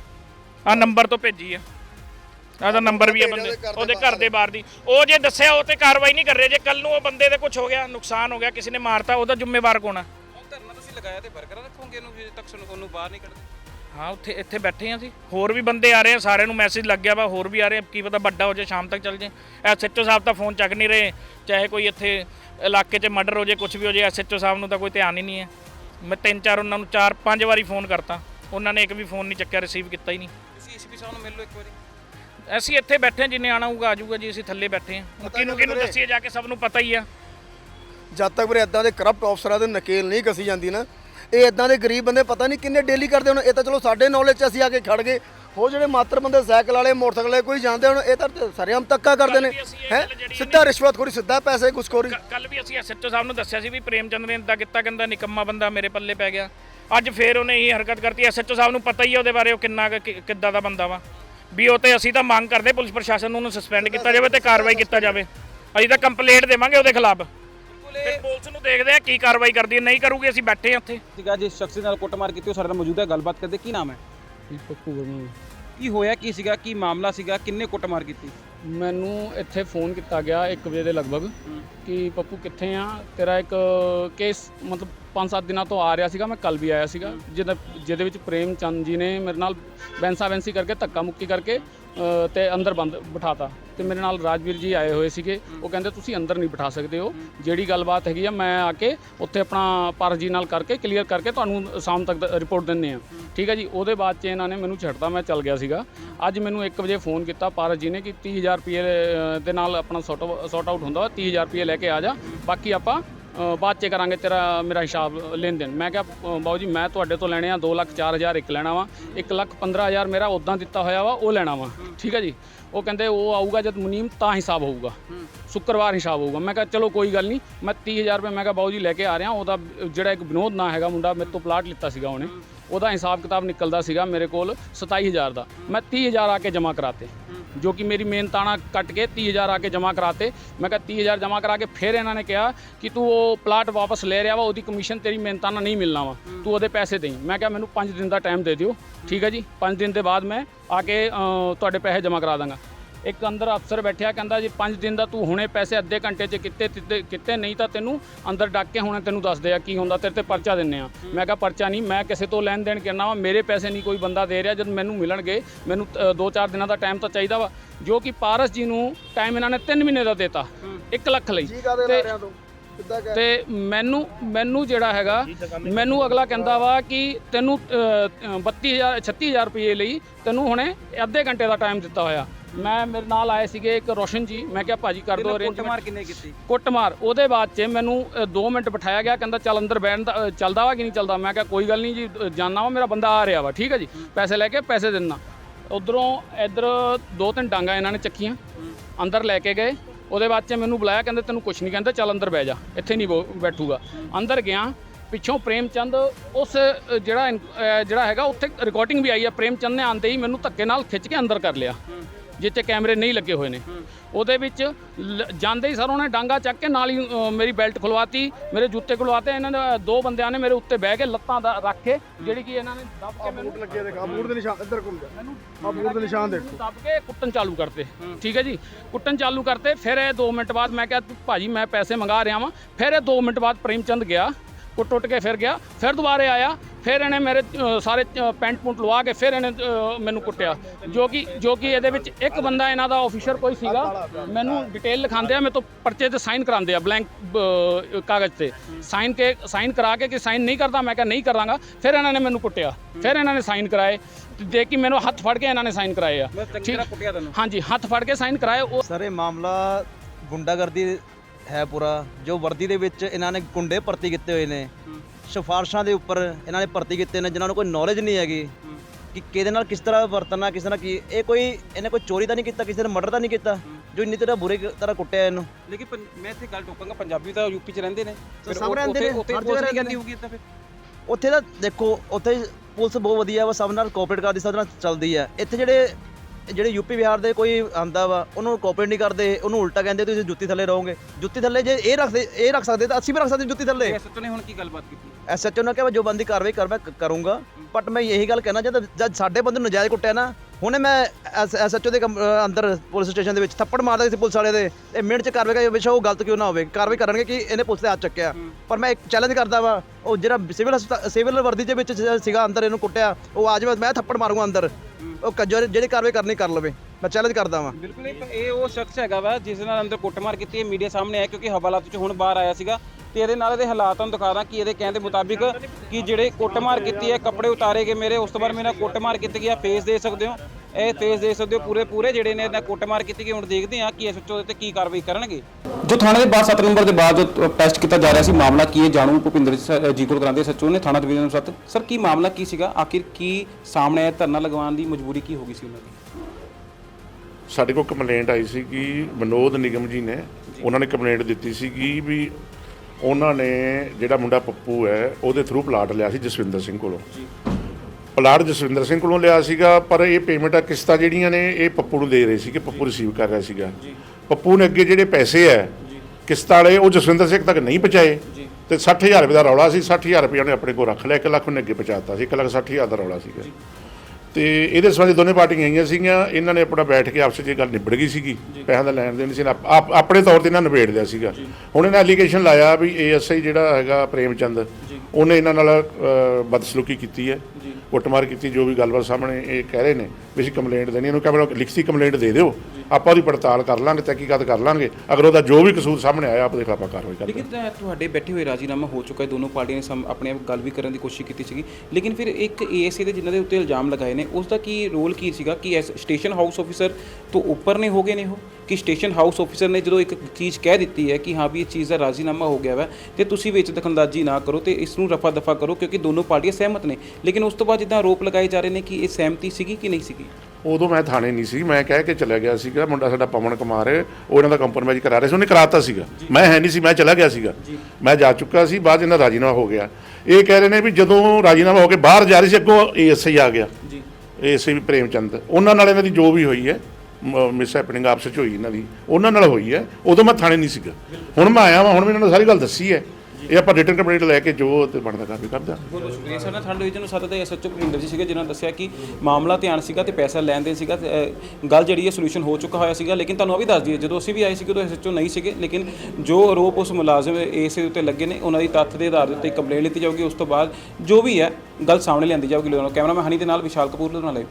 ਆ ਨੰਬਰ ਤੋਂ ਭੇਜੀ ਆ। ਆਦਾ ਨੰਬਰ ਵੀ ਆ ਬੰਦੇ ਉਹਦੇ ਘਰ ਦੇ ਬਾਹਰ ਦੀ। ਉਹ ਜੇ ਦੱਸਿਆ ਉਹ ਤੇ ਕਾਰਵਾਈ ਨਹੀਂ ਕਰ ਰਹੇ। ਜੇ ਕੱਲ ਨੂੰ ਉਹ ਬੰਦੇ ਦੇ ਕੁਝ ਹੋ ਗਿਆ ਨੁਕਸਾਨ ਹੋ ਗਿਆ ਕਿਸੇ ਨੇ ਮਾਰਤਾ ਉਹਦਾ ਜ਼ਿੰਮੇਵਾਰ ਕੌਣ ਆ? ਹੁਣ ਧਰਨਾ ਤੁਸੀਂ ਲਗਾਇਆ ਤੇ ਬਰਕਰਾਰ ਰੱਖੋਗੇ ਇਹਨੂੰ ਜੇ ਤੱਕ ਸਾਨੂੰ ਉਹਨੂੰ ਬਾਹਰ ਨਹੀਂ ਕੱਢਦੇ। ਹਾਂ ਉੱਥੇ ਇੱਥੇ ਬੈਠੇ ਆ ਅਸੀਂ। ਹੋਰ ਵੀ ਬੰਦੇ ਆ ਰਹੇ ਆ ਸਾਰਿਆਂ ਨੂੰ ਮੈਸੇਜ ਲੱਗ ਗਿਆ ਵਾ ਹੋਰ ਵੀ ਆ ਰਹੇ ਆ ਕੀ ਪਤਾ ਵੱਡਾ ਹੋ ਜਾਏ ਸ਼ਾਮ ਤੱਕ ਚੱਲ ਜੇ ਐਸਐਚਓ ਸਾਹਿਬ ਤਾਂ ਫੋਨ ਚੱਕ ਨਹੀਂ ਰਹੇ ਚਾਹੇ ਕੋਈ ਇੱਥੇ ਇਲਾਕੇ 'ਚ ਮਰਡਰ ਹੋ ਜਾਏ ਕੁਝ ਵੀ ਹੋ ਜਾਏ ਐਸਐਚਓ ਸਾਹਿਬ ਨੂੰ ਤਾਂ ਕੋਈ ਧਿਆਨ ਹੀ ਨਹੀਂ ਹੈ। ਮੈਂ ਤਿੰਨ ਚਾਰ ਉਹਨਾਂ ਨੂੰ ਚਾਰ ਪੰਜ ਵਾਰੀ ਫੋਨ ਕਰਤਾ। ਉਹਨਾਂ ਨੇ ਇੱਕ ਵੀ ਫੋਨ ਨਹੀਂ ਚੱਕਿਆ ਰਿਸੀਵ ਕੀਤਾ ਹੀ ਨਹੀਂ। ਤੁਸੀਂ ਏਸੀਪੀ ਸਾਹਿਬ ਨੂੰ ਮਿਲ ਲਓ ਇੱਕ ਵਾਰੀ। ਅਸੀਂ ਇੱਥੇ ਬੈਠੇ ਹਾਂ ਜਿੰਨੇ ਆਣਾ ਹੋਊਗਾ ਆਜੂਗਾ ਜੀ ਅਸੀਂ ਥੱਲੇ ਬੈਠੇ ਹਾਂ ਕਿਹਨੂੰ ਕਿਹਨੂੰ ਦੱਸੀਏ ਜਾ ਕੇ ਸਭ ਨੂੰ ਪਤਾ ਹੀ ਆ। ਜਦ ਤੱਕ ਵੀਰੇ ਇਦਾਂ ਦੇ ਕਰਪਟ ਅਫਸਰਾਂ ਦੇ ਨਕੇਲ ਨਹੀਂ ਕਸੀ ਜਾਂਦੀ ਨਾ। ਇਹ ਇਦਾਂ ਦੇ ਗਰੀਬ ਬੰਦੇ ਪਤਾ ਨਹੀਂ ਕਿੰਨੇ ਡੇਲੀ ਕਰਦੇ ਹੁਣ। ਇਹ ਤਾਂ ਚਲੋ ਸਾਡੇ ਨੌਲੇਜ 'ਚ ਅਸੀਂ ਆ ਕੇ ਖੜ ਗਏ। ਉਹ ਜਿਹੜੇ ਮਾਤਰ ਬੰਦੇ ਸਾਈਕਲ ਵਾਲੇ ਮੋਟਰਸਾਈਕਲ ਵਾਲੇ ਕੋਈ ਜਾਂਦੇ ਹੁਣ ਇਹ ਤਾਂ ਸਰੇਆਮ ਧੱਕਾ ਕਰਦੇ ਨੇ। ਹੈ? ਸਿੱਧਾ ਰਿਸ਼ਵਤਖੋਰੀ ਸਿੱਧਾ ਪੈਸੇ ਘੁਸਖੋਰੀ। ਕੱਲ ਵੀ ਅਸੀਂ ਐਸਐਚਓ ਸਾਹਿਬ ਨੂੰ ਦੱਸਿਆ ਸੀ ਵੀ ਪ੍ਰੇਮ ਚੰਦ ਨੇ ਇਦਾਂ ਕੀਤਾ ਕਹਿੰਦਾ ਨਿਕੰਮਾ ਬੰਦਾ ਮੇਰੇ ਪੱਲੇ ਪੈ ਗਿਆ। ਅੱਜ ਫੇਰ ਉਹਨੇ ਇਹੀ ਹਰਕਤ ਕਰਤੀ। ਐਸਐਚਓ ਸਾਹਿਬ ਨੂੰ ਪਤਾ ਹੀ ਹੈ ਉਹਦੇ ਬਾਰੇ ਉਹ ਕਿੰਨਾ ਕਿੱਦਾਂ ਦਾ ਬੰਦਾ ਵਾ। ਵੀ ਉਹ ਤੇ ਅਸੀਂ ਤਾਂ ਮੰਗ ਕਰਦੇ ਪੁਲਿਸ ਪ੍ਰਸ਼ਾਸਨ ਨੂੰ ਉਹਨੂੰ ਸਸਪੈਂਡ ਕੀਤਾ ਜਾਵੇ ਤੇ ਕਾਰਵਾਈ ਕੀਤਾ ਜਾਵੇ। ਅਸੀਂ ਤਾਂ ਕੰਪਲੇਂਟ ਦੇਵਾਂਗੇ ਉਹਦੇ ਖਿਲਾਫ। ਤੇ ਪੁਲਿਸ ਨੂੰ ਦੇਖਦੇ ਆ ਕੀ ਕਾਰਵਾਈ ਕਰਦੀ ਹੈ ਨਹੀਂ ਕਰੂਗੀ ਅਸੀਂ ਬੈਠੇ ਹਾਂ ਉੱਥੇ। ਸੀਗਾ ਜਿਸ ਸ਼ਖਸ ਨਾਲ ਕੁੱਟਮਾਰ ਕੀਤੀ ਉਹ ਸਾਡੇ ਨਾਲ ਮੌਜੂਦ ਹੈ ਗੱਲਬਾਤ ਕਰਦੇ ਕੀ ਨਾਮ ਹੈ? ਪੱਪੂ ਵਰਮਾ ਕੀ ਹੋਇਆ ਕੀ ਸੀਗਾ ਕੀ ਮਾਮਲਾ ਸੀਗਾ ਕਿੰਨੇ ਕੁੱਟਮਾਰ ਕੀਤੀ? ਮੈਨੂੰ ਇੱਥੇ ਫੋਨ ਕੀਤਾ ਗਿਆ 1 ਵਜੇ ਦੇ ਲਗਭਗ ਕਿ ਪੱਪੂ ਕਿੱਥੇ ਆ? ਤੇਰਾ ਇੱਕ ਕੇਸ ਮਤਲਬ 5-7 ਦਿਨਾਂ ਤੋਂ ਆ ਰਿਹਾ ਸੀਗਾ ਮੈਂ ਕੱਲ ਵੀ ਆਇਆ ਸੀਗਾ ਜਿਹਦੇ ਜਿਹਦੇ ਵਿੱਚ ਪ੍ਰੇਮ ਚੰਦ ਜੀ ਨੇ ਮੇਰੇ ਨਾਲ ਬੈਂਸਾ ਬੈਂਸੀ ਕਰਕੇ ਧੱਕਾ ਮੁੱਕੀ ਕਰਕੇ ਅ, ਤੇ ਅੰਦਰ ਬੰਦ ਬਿਠਾਤਾ। ਤੇ ਮੇਰੇ ਨਾਲ ਰਾਜਵੀਰ ਜੀ ਆਏ ਹੋਏ ਸੀਗੇ ਉਹ ਕਹਿੰਦੇ ਤੁਸੀਂ ਅੰਦਰ ਨਹੀਂ ਬਿਠਾ ਸਕਦੇ ਹੋ। ਜਿਹੜੀ ਗੱਲਬਾਤ ਹੈਗੀ ਆ ਮੈਂ ਆ ਕੇ ਉੱਥੇ ਆਪਣਾ ਪਾਰਸ ਜੀ ਨਾਲ ਕਰਕੇ ਕਲੀਅਰ ਕਰਕੇ ਤੁਹਾਨੂੰ ਸ਼ਾਮ ਤੱਕ ਰਿਪੋਰਟ ਦਿੰਨੇ ਆ ਠੀਕ ਹੈ ਜੀ ਉਹਦੇ ਬਾਅਦ ਚ ਇਹਨਾਂ ਨੇ ਮੈਨੂੰ ਛੱਡਤਾ ਮੈਂ ਚੱਲ ਗਿਆ ਸੀਗਾ। ਅੱਜ ਮੈਨੂੰ 1 ਵਜੇ ਫੋਨ ਕੀਤਾ ਪਾਰਸ ਜੀ ਨੇ ਕਿ 30000 ਰੁਪਏ ਦੇ ਨਾਲ ਆਪਣਾ ਸੌਟ ਸੌਟ ਆਊਟ ਹੁੰਦਾ ਵਾ 30000 ਰੁਪਏ ਲੈ ਕੇ ਆ ਜਾ ਬਾਕੀ ਆਪਾਂ ਬਾਅਦ ਚ ਕਰਾਂਗੇ ਤੇਰਾ ਮੇਰਾ ਹਿਸਾਬ ਲੈਣ ਦੇਣ ਮੈਂ ਕਿਹਾ ਬਾਊ ਜੀ ਮੈਂ ਤੁਹਾਡੇ ਤੋਂ ਲੈਣੇ ਆ 2 ਲੱਖ 4000 ਇੱਕ ਲੈਣਾ ਵਾ 1 ਲੱਖ 15000 ਮੇਰਾ ਉਦਾਂ ਦਿੱਤਾ ਹੋਇਆ ਵਾ ਉਹ ਲੈਣਾ ਵਾ। ਠੀਕ ਹੈ ਜੀ? ਉਹ ਕਹਿੰਦੇ ਉਹ ਆਊਗਾ ਜਦ ਮੁਨੀਮ ਤਾਂ ਹਿਸਾਬ ਹੋਊਗਾ। ਸ਼ੁੱਕਰਵਾਰ ਹਿਸਾਬ ਹੋਊਗਾ। ਮੈਂ ਕਿਹਾ ਚਲੋ ਕੋਈ ਗੱਲ ਨਹੀਂ ਮੈਂ 30000 ਰੁਪਏ ਮੈਂ ਕਿਹਾ ਬਾਊ ਜੀ ਲੈ ਕੇ ਆ ਰਿਹਾ ਉਹਦਾ ਜਿਹੜਾ ਇੱਕ ਵਿਨੋਦ ਨਾਂ ਹੈਗਾ ਮੁੰਡਾ ਮੇਰੇ ਤੋਂ ਪਲਾਟ ਲਿੱਤਾ ਸੀਗਾ ਉਹਨੇ। ਉਹਦਾ ਹਿਸਾਬ ਕਿਤਾਬ ਨਿਕਲਦਾ ਸੀਗਾ ਮੇਰੇ ਕੋਲ 27000 ਦਾ। ਮੈਂ 30000 ਆ ਕੇ ਜਮ੍ਹਾਂ ਕਰਾਤੇ। ਜੋ ਕਿ ਮੇਰੀ ਮਿਹਨਤਾਣਾ ਕੱਟ ਕੇ 30000 ਆ ਕੇ ਜਮ੍ਹਾਂ ਕਰਾਤੇ। ਮੈਂ ਕਿਹਾ 30000 ਜਮ੍ਹਾਂ ਕਰਾ ਕੇ ਫਿਰ ਇਹਨਾਂ ਨੇ ਕਿਹਾ ਕਿ ਤੂੰ ਉਹ ਪਲਾਟ ਵਾਪਸ ਲੈ ਰਿਹਾ ਵਾ ਉਹਦੀ ਕਮਿਸ਼ਨ ਤੇਰੀ ਮਿਹਨਤਾਨਾ ਨਹੀਂ ਮਿਲਣਾ ਵਾ। ਤੂੰ ਉਹਦੇ ਪੈਸੇ ਦੇਈਂ। ਮੈਂ ਕਿਹਾ ਮੈਨੂੰ 5 ਦਿਨ ਦਾ ਟਾਈਮ ਦੇ ਦਿਓ। ਠੀਕ ਹੈ ਜੀ? 5 ਦਿਨ ਦੇ ਬਾਅਦ ਮੈਂ ਆ ਕੇ ਤੁਹਾਡੇ ਪੈਸੇ ਜਮ੍ਹਾਂ ਕਰਾ ਦਾਂਗਾ। ਇੱਕ ਅੰਦਰ ਅਫਸਰ ਬੈਠਿਆ ਕਹਿੰਦਾ ਜੀ 5 ਦਿਨ ਦਾ ਤੂੰ ਹੁਣੇ ਪੈਸੇ ਅੱਧੇ ਘੰਟੇ 'ਚ ਕਿਤੇ ਤਿੱਤੇ- ਕਿਤੇ ਨਹੀਂ ਤਾਂ ਤੈਨੂੰ ਅੰਦਰ ਡੱਕ ਕੇ ਹੁਣੇ ਤੈਨੂੰ ਦੱਸਦੇ ਆ ਕੀ ਹੁੰਦਾ ਤੇਰੇ ਤੇ ਪਰਚਾ ਦਿੰਨੇ ਆ। ਮੈਂ ਕਿਹਾ ਪਰਚਾ ਨਹੀਂ ਮੈਂ ਕਿਸੇ ਤੋਂ ਲੈਣ ਦੇਣ ਕਰਨਾ ਵਾ ਮੇਰੇ ਪੈਸੇ ਨਹੀਂ ਕੋਈ ਬੰਦਾ ਦੇ ਰਿਹਾ ਜਦ ਮੈਨੂੰ ਮਿਲਣਗੇ ਮੈਨੂੰ 2-4 ਦਿਨਾਂ ਦਾ ਟਾਈਮ ਤਾਂ ਚਾਹੀਦਾ ਵਾ ਜੋ ਕਿ ਪਾਰਸ ਜੀ ਨੂੰ ਟਾਈਮ ਇਹਨਾਂ ਨੇ 3 ਮਹੀਨੇ ਦਾ ਦਿੱਤਾ 1 ਲੱਖ ਲਈ। ਤੇ- ਤੋਂ? ਮੈਨੂੰ ਮੈਨੂੰ ਜਿਹੜਾ ਹੈਗਾ ਮੈਨੂੰ ਅਗਲਾ ਕਹਿੰਦਾ ਵਾ ਕਿ ਤੈਨੂੰ ਅ, ਅ, 32000 36000 ਰੁਪਏ ਲਈ ਤੈਨੂੰ ਹੁਣੇ ਅੱਧੇ ਘੰਟੇ ਦਾ ਟਾਈਮ ਦਿੱਤਾ ਹੋਇਆ। ਮੈਂ ਮੇਰੇ ਨਾਲ ਆਏ ਸੀਗੇ ਇੱਕ ਰੋਸ਼ਨ ਜੀ ਮੈਂ ਕਿਹਾ ਭਾਜੀ ਕਰ ਦਿਓ ਅਰੇਂਜਮੈਂਟ ਕੁੱਟਮਾਰ ਕਿੰਨੇ ਕੀਤੀ? ਕੁੱਟਮਾਰ ਉਹਦੇ ਬਾਅਦ 'ਚ ਮੈਨੂੰ 2 ਮਿੰਟ ਬਿਠਾਇਆ ਗਿਆ ਕਹਿੰਦਾ ਚੱਲ ਅੰਦਰ ਬੈਠ ਦਾ ਚੱਲਦਾ ਵਾ ਕਿ ਨਹੀਂ ਚੱਲਦਾ? ਮੈਂ ਕਿਹਾ ਕੋਈ ਗੱਲ ਨਹੀਂ ਜੀ ਜਾਨਾ ਵਾ ਮੇਰਾ ਬੰਦਾ ਆ ਰਿਹਾ ਵਾ ਠੀਕ ਹੈ ਜੀ? ਪੈਸੇ ਲੈ ਕੇ ਪੈਸੇ ਦੇਣਾ ਉਧਰੋਂ ਇੱਧਰ ਦੋ ਤਿੰਨ ਡਾਂਗਾ ਇਹਨਾਂ ਨੇ ਚੱਕੀਆਂ ਅੰਦਰ ਲੈ ਕੇ ਗਏ। ਉਹਦੇ ਬਾਅਦ 'ਚ ਮੈਨੂੰ ਬੁਲਾਇਆ ਕਹਿੰਦੇ ਤੈਨੂੰ ਕੁਝ ਨਹੀਂ ਕਹਿੰਦਾ ਚੱਲ ਅੰਦਰ ਬਹਿ ਜਾ ਇੱਥੇ ਨਹੀਂ ਬੈਠੂਗਾ। ਅੰਦਰ ਗਿਆ ਪਿੱਛੋਂ ਪ੍ਰੇਮ ਚੰਦ ਉਸ ਜਿਹੜਾ ਜਿਹੜਾ ਹੈਗਾ ਉੱਥੇ ਰਿਕਾਰਡਿੰਗ ਵੀ ਆਈ ਹੈ ਪ੍ਰੇਮ ਚੰਦ ਨੇ ਆਂਦੇ ਹੀ ਮੈਨੂੰ ਧੱਕੇ ਨਾਲ ਖਿੱਚ ਕੇ ਅੰਦਰ ਕਰ ਲਿਆ। ਜਿੱਥੇ ਕੈਮਰੇ ਨਹੀਂ ਲੱਗੇ ਹੋਏ ਨੇ। ਉਹਦੇ ਵਿੱਚ ਲ- ਜਾਂਦੇ ਹੀ ਸਰ ਉਹਨੇ ਡਾਂਗਾ ਚੱਕ ਕੇ ਨਾਲ ਹੀ ਅ, ਮੇਰੀ ਬੈਲਟ ਖੁਲਵਾਤੀ ਮੇਰੇ ਜੁੱਤੇ ਖੁਲਵਾਤੇ ਇਹਨਾਂ ਨੇ ਦੋ ਬੰਦਿਆਂ ਨੇ ਮੇਰੇ ਉੱਤੇ ਬਹਿ ਕੇ ਲੱਤਾਂ ਦਾ ਰੱਖ ਕੇ ਜਿਹੜੀ ਕਿ ਇਹਨਾਂ ਨੇ ਦੱਬ ਕੇ ਮੈਨੂੰ ਬੂਟ ਲੱਗੇ ਦੇਖ ਆ ਬੂਟ ਦੇ ਨਿਸ਼ਾਨ ਇੱਧਰ ਘੁੰਮ ਜਾ। ਆ ਬੂਟ ਦੇ ਨਿਸ਼ਾਨ ਦੇਖ। ਦੱਬ ਕੇ ਕੁੱਟਣ ਚਾਲੂ ਕਰਤੇ। ਠੀਕ ਹੈ ਜੀ? ਕੁੱਟਣ ਚਾਲੂ ਕਰਤੇ ਫਿਰ ਇਹ 2 ਮਿੰਟ ਬਾਅਦ ਮੈਂ ਕਿਹਾ ਭਾਜੀ ਮੈਂ ਪੈਸੇ ਮੰਗਾ ਰਿਹਾ ਵਾਂ। ਫਿਰ ਇਹ 2 ਮਿੰਟ ਬਾਅਦ ਪ੍ਰੇਮ ਚੰਦ ਗਿਆ। ਕੁੱਟ ਟੁੱਟ ਕੇ ਫਿਰ ਗਿਆ ਫਿਰ ਦੁਬਾਰੇ ਆਇਆ ਫਿਰ ਇਹਨੇ ਮੇਰੇ ਸਾਰੇ ਪੈਂਟ ਪੁੰਟ ਲਵਾ ਕੇ ਫਿਰ ਇਹਨੇ ਮੈਨੂੰ ਕੁੱਟਿਆ। ਜੋ ਕਿ ਜੋ ਕਿ ਇਹਦੇ ਵਿੱਚ ਇੱਕ ਬੰਦਾ ਇਹਨਾਂ ਦਾ ਆਫੀਸਰ ਕੋਈ ਸੀਗਾ ਮੈਨੂੰ ਡਿਟੇਲ ਲਿਖਾਉਂਦੇ ਆ ਮੇਰੇ ਤੋਂ ਪਰਚੇ ਤੇ ਸਾਈਨ ਕਰਾਉਂਦੇ ਆ ਬਲੈਂਕ ਕਾਗਜ਼ ਤੇ। ਸਾਈਨ ਕੇ ਸਾਈਨ ਕਰਾ ਕੇ ਕਿ ਸਾਈਨ ਨਹੀਂ ਕਰਦਾ ਮੈਂ ਕਿਹਾ ਨਹੀਂ ਕਰਾਂਗਾ ਫਿਰ ਇਹਨਾਂ ਨੇ ਮੈਨੂੰ ਕੁੱਟਿਆ। ਫਿਰ ਇਹਨਾਂ ਨੇ ਸਾਈਨ ਕਰਾਏ ਤੇ ਦੇਖ ਕੇ ਮੈਨੂੰ ਹੱਥ ਫੜ ਕੇ ਇਹਨਾਂ ਨੇ ਸਾਈਨ ਕਰਾਏ ਆ। ਹਾਂਜੀ ਹੱਥ ਫੜ ਕੇ ਸਾਈਨ ਕਰਾਏ ਉਹ ਸਰ ਮਾਮਲਾ ਗੁੰਡਾਗਰਦੀ ਹੈ ਪੂਰਾ ਜੋ ਵਰਦੀ ਦੇ ਵਿੱਚ ਇਹਨਾਂ ਨੇ ਗੁੰਡੇ ਭਰਤੀ ਕੀਤੇ ਹੋਏ ਨੇ। ਸਿਫਾਰਸ਼ਾਂ ਦੇ ਉੱਪਰ ਇਹਨਾਂ ਨੇ ਭਰਤੀ ਕੀਤੇ ਨੇ ਜਿਨ੍ਹਾਂ ਨੂੰ ਕੋਈ ਨੌਲੇਜ ਨਹੀਂ ਹੈਗੀ। ਕਿ ਕਿਹਦੇ ਨਾਲ ਕਿਸ ਤਰ੍ਹਾਂ ਵਰਤਣਾ ਕਿਸ ਤਰ੍ਹਾਂ ਕੀ ਇਹ ਕੋਈ ਇਹਨੇ ਕੋਈ ਚੋਰੀ ਤਾਂ ਨਹੀਂ ਕੀਤਾ ਕਿਸੇ ਨੇ ਮਰਡਰ ਤਾਂ ਨਹੀਂ ਕੀਤਾ ਜੋ ਇੰਨੀ ਤਰ੍ਹਾਂ ਬੁਰੇ ਤਰ੍ਹਾਂ ਕੁੱਟਿਆ ਇਹਨੂੰ। ਲੇਕਿਨ ਪੰ- ਮੈਂ ਇੱਥੇ ਗੱਲ ਟੋਕਾਂਗਾ ਪੰਜਾਬੀ ਤਾਂ ਯੂਪੀ 'ਚ ਰਹਿੰਦੇ ਨੇ। ਫਿਰ ਸਭ ਉਹ- ਰਹਿੰਦੇ ਨੇ, ਉੱਥੇ- ਉੱਥੇ ਹਰ ਪੁਲਿਸ ਜਗ੍ਹਾ ਨਹੀਂ ਕਹਿੰਦੀ ਹੋਊਗੀ ਤਾਂ ਫਿਰ। ਉੱਥੇ ਤਾਂ ਦੇਖੋ ਉੱਥੇ ਪੁਲਿਸ ਬਹੁਤ ਵਧੀਆ ਵਾ ਸਭ ਨਾਲ ਕੋਆਪਰੇਟ ਕਰਦੀ ਸਭ ਨਾਲ ਚੱਲਦੀ ਹੈ ਇੱਥੇ ਜਿਹੜੇ ਜਿਹੜੇ ਯੂਪੀ ਬਿਹਾਰ ਦੇ ਕੋਈ ਆਂਦਾ ਵਾ ਉਹਨੂੰ ਕੋਆਪਰੇਟ ਨਹੀਂ ਕਰਦੇ ਉਹਨੂੰ ਉਲਟਾ ਕਹਿੰਦੇ ਤੁਸੀਂ ਜੁੱਤੀ ਥੱਲੇ ਰਹੋਗੇ। ਜੁੱਤੀ ਥੱਲੇ ਜੇ ਇਹ ਰੱਖਦੇ ਇਹ ਰੱਖ ਸਕਦੇ ਤਾਂ ਅਸੀਂ ਵੀ ਰੱਖ ਸਕਦੇ ਜੁੱਤੀ ਥੱਲੇ। ਐਸਐਚਓ ਨੇ ਹੁਣ ਕੀ ਗੱਲਬਾਤ ਕੀਤੀ? ਐਸਐਚਓ ਨੇ ਕਿਹਾ ਜੋ ਬੰਦੀ ਕਾਰਵਾਈ ਕਰ ਮੈਂ ਕਰੂੰਗਾ। ਬਟ ਮੈਂ ਇਹੀ ਗੱਲ ਕਹਿਣਾ ਚਾਹੁੰਦਾ ਜਦ ਸਾਡੇ ਬੰਦੇ ਨੂੰ ਨਜਾਇਜ਼ ਕੁੱਟਿਆ ਨਾ ਹੁਣੇ ਮੈਂ ਐਸਐਚਓ ਦੇ ਅੰਦਰ ਪੁਲਿਸ ਸਟੇਸ਼ਨ ਦੇ ਵਿੱਚ ਥੱਪੜ ਮਾਰਦਾ ਸੀ ਪੁਲਿਸ ਵਾਲੇ ਦੇ ਤੇ ਮਿੰਟ ਚ ਕਾਰਵਾਈ ਕਰ ਬੇਸ਼ੱਕ ਉਹ ਗਲਤ ਕਿਉਂ ਨਾ ਹੋਵੇ? ਕਾਰਵਾਈ ਕਰਨਗੇ ਕਿ ਇਹਨੇ ਪੁਲਿਸ ਤੇ ਹੱਥ ਚੱਕਿਆ। ਪਰ ਮੈਂ ਇੱਕ ਚੈਲੰਜ ਕਰਦਾ ਵਾਂ ਉਹ ਜਿਹੜਾ ਸਿਵਲ ਹਸਪਤਾਲ ਸਿਵਲ ਵਰਦੀ ਦੇ ਵਿੱਚ ਸੀਗਾ ਅੰਦਰ ਇਹਨੂੰ ਕੁੱਟਿਆ ਉਹ ਆ ਜਾਵੇ ਮੈਂ ਥੱਪੜ ਮਾਰੂੰਗਾ ਅੰਦਰ। ਉਹ ਕ- ਜਿਹੜੀ ਜਿਹੜੀ ਕਾਰਵਾਈ ਕਰਨੀ ਕਰ ਲਵੇ। ਮੈਂ ਚੈਲੰਜ ਕਰਦਾ ਵਾਂ। ਬਿਲਕੁਲ ਇਹ ਇਹ ਉਹ ਸ਼ਖਸ ਹੈਗਾ ਵਾ, ਜਿਸ ਨਾਲ ਅੰਦਰ ਕੁੱਟਮਾਰ ਕੀਤੀ ਹੈ, ਮੀਡੀਆ ਸਾਹਮਣੇ ਆਇਆ, ਕਿਉਂਕਿ ਹਵਾਲਾਤ 'ਚ ਹੁਣ ਬਾਹਰ ਆਇਆ ਸੀਗਾ। ਤੇ ਇਹਦੇ ਨਾਲ ਇਹਦੇ ਹਾਲਾਤ ਤੁਹਾਨੂੰ ਦਿਖਾ ਦਾਂ ਕਿ ਇਹਦੇ ਕਹਿਣ ਦੇ ਮੁਤਾਬਿਕ ਕਿ ਜਿਹੜੇ ਕੁੱਟਮਾਰ ਕੀਤੀ ਹੈ ਕੱਪੜੇ ਉਤਾਰੇ ਗਏ ਮੇਰੇ ਉਸ ਤੋਂ ਬਾਅਦ ਮੇਰੇ ਨਾਲ ਕੁੱਟਮਾਰ ਕੀਤੀ ਗਈ ਆ ਫੇਸ ਦੇ ਸਕਦੇ ਹੋ। ਇਹ ਫੇਸ ਦੇ ਸਕਦੇ ਹੋ ਪੂਰੇ ਪੂਰੇ ਜਿਹੜੇ ਨੇ ਇਹਨਾਂ ਕੁੱਟਮਾਰ ਕੀਤੀ ਗਈ ਹੁਣ ਦੇਖਦੇ ਹਾਂ ਕਿ ਐਸਐਚਓ ਤੇ ਕੀ ਕਾਰਵਾਈ ਕਰਨਗੇ। ਜੋ ਥਾਣੇ ਦੇ ਬਾਹਰ 7 ਨੰਬਰ ਦੇ ਬਾਅਦ ਜੋ ਟੈਸਟ ਕੀਤਾ ਜਾ ਰਿਹਾ ਸੀ ਮਾਮਲਾ ਕੀ ਹੈ? ਜਾਣੂ ਭੁਪਿੰਦਰ ਜੀ ਕੋਲ ਕਰਾਂਦੇ ਸੱਚੋ ਨੇ ਥਾਣਾ ਡਿਵੀਜ਼ਨ 7 ਸਰ ਕੀ ਮਾਮਲਾ ਕੀ ਸੀਗਾ? ਆਖਿਰ ਕੀ ਸਾਹਮਣੇ ਆਇਆ ਧਰਨਾ ਲਗਵਾਉਣ ਦੀ ਮਜਬੂਰੀ ਕੀ ਹੋ ਗਈ ਸੀ ਉਹਨਾਂ ਦੀ? ਸਾਡੇ ਕੋਲ ਕੰਪਲੇਂਟ ਆਈ ਸੀ ਕਿ ਵਿਨੋਦ ਨਿਗਮ ਜੀ ਨੇ ਉਹਨਾਂ ਨੇ ਕੰਪਲੇਂਟ ਦਿੱਤੀ ਸੀ ਕਿ ਵੀ ਉਹਨਾਂ ਨੇ ਜਿਹੜਾ ਮੁੰਡਾ ਪੱਪੂ ਹੈ ਉਹਦੇ ਥਰੂ ਪਲਾਟ ਲਿਆ ਸੀ ਜਸਵਿੰਦਰ ਸਿੰਘ ਕੋਲੋਂ। ਪਲਾਟ ਜਸਵਿੰਦਰ ਸਿੰਘ ਕੋਲੋਂ ਲਿਆ ਸੀਗਾ ਪਰ ਇਹ ਪੇਮੈਂਟਾਂ ਕਿਸ਼ਤਾਂ ਜਿਹੜੀਆਂ ਨੇ ਇਹ ਪੱਪੂ ਨੂੰ ਦੇ ਰਹੇ ਸੀ ਕਿ ਪੱਪੂ ਰਿਸੀਵ ਕਰ ਰਿਹਾ ਸੀਗਾ। ਪੱਪੂ ਨੇ ਅੱਗੇ ਜਿਹੜੇ ਪੈਸੇ ਹੈ ਕਿਸ਼ਤਾਂ ਵਾਲੇ ਉਹ ਜਸਵਿੰਦਰ ਸਿੰਘ ਤੱਕ ਨਹੀਂ ਪਹੁੰਚਾਏ। ਤੇ 60000 ਰੁਪਏ ਦਾ ਰੌਲਾ ਸੀ 60000 ਰੁਪਏ ਉਹਨੇ ਆਪਣੇ ਕੋਲ ਰੱਖ ਲਿਆ 1 ਲੱਖ ਉਹਨੇ ਅੱਗੇ ਪਹੁੰਚਾਤਾ ਸੀ 1 ਲੱਖ 60000 ਦਾ ਰੌਲਾ ਸੀਗਾ। ਤੇ ਇਹਦੇ ਸੰਬੰਧੀ ਦੋਨੇ ਪਾਰਟੀਆਂ ਆਈਆਂ ਸੀਗੀਆਂ ਇਹਨਾਂ ਨੇ ਆਪਣਾ ਬੈਠ ਕੇ ਆਪਸ ਵਿੱਚ ਇਹ ਗੱਲ ਨਿਬੜ ਗਈ ਸੀਗੀ। ਪੈਸਿਆਂ ਦਾ ਲੈਣ ਦੇਣ ਸੀ ਆਪ- ਆਪਣੇ ਤੌਰ ਤੇ ਇਹਨਾਂ ਨਿਬੇੜ ਲਿਆ ਸੀਗਾ। ਹੁਣ ਇਹਨਾਂ ਐਲੀਗੇਸ਼ਨ ਲਾਇਆ ਵੀ ਏਐਸਆਈ ਜਿਹੜਾ ਹੈਗਾ ਪ੍ਰੇਮਚੰਦ ਉਹਨੇ ਇਹਨਾਂ ਨਾਲ ਬਦਸਲੂਕੀ ਕੀਤੀ ਹੈ। ਕੁੱਟਮਾਰ ਕੀਤੀ ਜੋ ਵੀ ਗੱਲਬਾਤ ਸਾਹਮਣੇ ਇਹ ਕਹਿ ਰਹੇ ਨੇ ਵੀ ਅਸੀਂ ਕੰਪਲੇਂਟ ਦੇਣੀ ਇਹਨੂੰ ਕਹਿੰਦਾ ਲਿਖਤੀ ਕੰਪਲੇਂਟ ਦੇ ਦਿਓ। ਆਪਾਂ ਉਹਦੀ ਪੜਤਾਲ ਕਰ ਲਾਂਗੇ ਤਹਿਕੀਕਾਤ ਕਰ ਲਾਂਗੇ। ਅਗਰ ਉਹਦਾ ਜੋ ਵੀ ਕਸੂਰ ਸਾਹਮਣੇ ਆਇਆ ਆਪਾਂ ਦੇ ਖਿਲਾਫ ਕਾਰਵਾਈ ਕਰਾਂਗੇ ਲੇਕਿਨ ਤਾਂ ਤੁਹਾਡੇ ਬੈਠੇ ਹੋਏ ਰਾਜੀਨਾਮਾ ਹੋ ਚੁੱਕਾ ਹੈ ਦੋਨੋਂ ਪਾਰਟੀਆਂ ਨੇ ਸਮ ਆਪਣੇ ਆਪ ਗੱਲ ਵੀ ਕਰਨ ਦੀ ਕੋਸ਼ਿਸ਼ ਕੀਤੀ ਸੀਗੀ। ਲੇਕਿਨ ਫਿਰ ਇੱਕ ਏਐਸਏ ਦੇ ਜਿਨ੍ਹਾਂ ਦੇ ਉੱਤੇ ਇਲਜ਼ਾਮ ਲਗਾਏ ਨੇ ਉਸ ਦਾ ਕੀ ਰੋਲ ਕੀ ਸੀਗਾ ਕਿ ਐਸ ਸਟੇਸ਼ਨ ਹਾਊਸ ਆਫੀਸਰ ਤੋਂ ਉੱਪਰ ਨੇ ਹੋ ਗਏ ਨੇ ਉਹ? ਕਿ ਸਟੇਸ਼ਨ ਹਾਊਸ ਆਫੀਸਰ ਨੇ ਜਦੋਂ ਇੱਕ ਚੀਜ਼ ਕਹਿ ਦਿੱਤੀ ਹੈ ਕਿ ਹਾਂ ਵੀ ਇਹ ਚੀਜ਼ ਦਾ ਰਾਜ਼ੀਨਾਮਾ ਹੋ ਗਿਆ ਵਾ ਤੇ ਤੁਸੀਂ ਵਿੱਚ ਦਖਲਅੰਦਾਜ਼ੀ ਨਾ ਕਰੋ ਤੇ ਇਸ ਨੂੰ ਰਫਾ ਦਫਾ ਕਰੋ ਕਿਉਂਕਿ ਦੋਨੋਂ ਪਾਰਟੀਆਂ ਸਹਿਮਤ ਨੇ। ਲੇਕਿਨ ਉਸ ਤੋਂ ਬਾਅਦ ਜਿੱਦਾਂ ਆਰੋਪ ਲਗਾਏ ਜਾ ਰਹੇ ਨੇ ਕਿ ਇਹ ਸਹਿਮਤੀ ਸੀਗੀ ਕਿ ਨਹੀਂ ਸੀਗੀ? ਉਦੋਂ ਮੈਂ ਥਾਣੇ ਨਹੀਂ ਸੀ ਮੈਂ ਕਹਿ ਕੇ ਚਲਾ ਗਿਆ ਸੀਗਾ ਮੁੰਡਾ ਸਾਡਾ ਪਵਨ ਕੁਮਾਰ ਹੈ ਉਹ ਇਹਨਾਂ ਦਾ ਕੰਪਰਮਾਈਜ਼ ਕਰਾ ਰਿਹਾ ਸੀ ਉਹਨੇ ਕਰਾਤਾ ਸੀਗਾ। ਮੈਂ ਹੈ ਨਹੀਂ ਸੀ ਮੈਂ ਚਲਾ ਗਿਆ ਸੀਗਾ। ਮੈਂ ਜਾ ਚੁੱਕਾ ਸੀ ਬਾਅਦ ਇਹਨਾਂ ਰਾਜੀਨਾਮਾ ਹੋ ਗਿਆ। ਇਹ ਕਹਿ ਰਹੇ ਨੇ ਵੀ ਜਦੋਂ ਰਾਜੀਨਾਮਾ ਹੋ ਕੇ ਬਾਹਰ ਜਾ ਰਹੀ ਸੀ ਅੱਗੋਂ ਏਐਸਆਈ ਆ ਗਿਆ। ਜੀ। ਏਐਸਆਈ ਵੀ ਪ੍ਰੇਮਚੰਦ। ਉਹਨਾਂ ਨਾਲ ਇਹਨਾਂ ਦੀ ਜੋ ਵੀ ਹੋਈ ਹੈ ਮਿਸ ਹੈਪਨਿੰਗ ਆਪਸ ਵਿੱਚ ਹੋਈ ਇਹਨਾਂ ਦੀ ਉਹਨਾਂ ਨਾਲ ਹੋਈ ਹੈ ਉਦੋਂ ਮੈਂ ਥਾਣੇ ਨਹੀਂ ਸੀਗਾ। ਹੁਣ ਮੈਂ ਆਇਆ ਵਾਂ ਹੁਣ ਵੀ ਇਹਨਾਂ ਨੇ ਸਾਰੀ ਗੱਲ ਦੱਸੀ ਹੈ। ਇਹ ਆਪਾਂ ਰਿਟਰਨ ਕੰਪਲੇਂਟ ਲੈ ਕੇ ਜੋ ਤੇ ਬਣਦਾ ਕਾਰਵਾਈ ਕਰਦੇ। ਹਾਂ ਬਹੁਤ ਬਹੁਤ ਸ਼ੁਕਰੀਆ ਸਰ। ਥਾਣਾ ਡਿਵੀਜ਼ਨ ਨੂੰ ਸੱਤ ਦੇ ਐਸਐਚਓ ਭੁਪਿੰਦਰ ਜੀ ਸੀਗੇ ਜਿਨ੍ਹਾਂ ਨੇ ਦੱਸਿਆ ਕਿ ਮਾਮਲਾ ਧਿਆਨ ਸੀਗਾ ਤੇ ਪੈਸਾ ਲੈਣ ਦੇ ਸੀਗਾ ਤੇ, ਅ, ਗੱਲ ਜਿਹੜੀ ਹੈ ਸੋਲੂਸ਼ਨ ਹੋ ਚੁੱਕਾ ਹੋਇਆ ਸੀਗਾ ਲੇਕਿਨ ਤੁਹਾਨੂੰ ਉਹ ਵੀ ਦੱਸ ਦਈਏ ਜਦੋਂ ਅਸੀਂ ਵੀ ਆਏ ਸੀਗੇ ਉਦੋਂ ਐਸਐਚਓ ਨਹੀਂ ਸੀਗੇ ਲੇਕਿਨ ਜੋ ਆਰੋਪ ਉਸ ਮੁਲਾਜ਼ਮ ਇਸ ਦੇ ਉੱਤੇ ਲੱਗੇ ਨੇ ਉਹਨਾਂ ਦੀ ਤੱਥ ਦੇ ਆਧਾਰ ਦੇ ਉੱਤੇ ਕੰਪਲੇਂਟ ਲਿੱਤੀ ਜਾਊਗੀ ਉਸ ਤੋਂ ਬਾਅਦ ਜੋ ਵੀ ਹੈ ਗੱਲ ਸਾਹਮਣੇ ਲਿਆਂਦੀ ਜਾਊਗੀ ਲੋਕਾਂ ਨੂੰ ਕੈਮਰਾਮੈਨ ਹਨੀ ਦੇ ਨਾਲ ਵਿਸ਼ਾਲ ਕਪੂਰ ਲੁਧਿਆਣਾ ਲਈ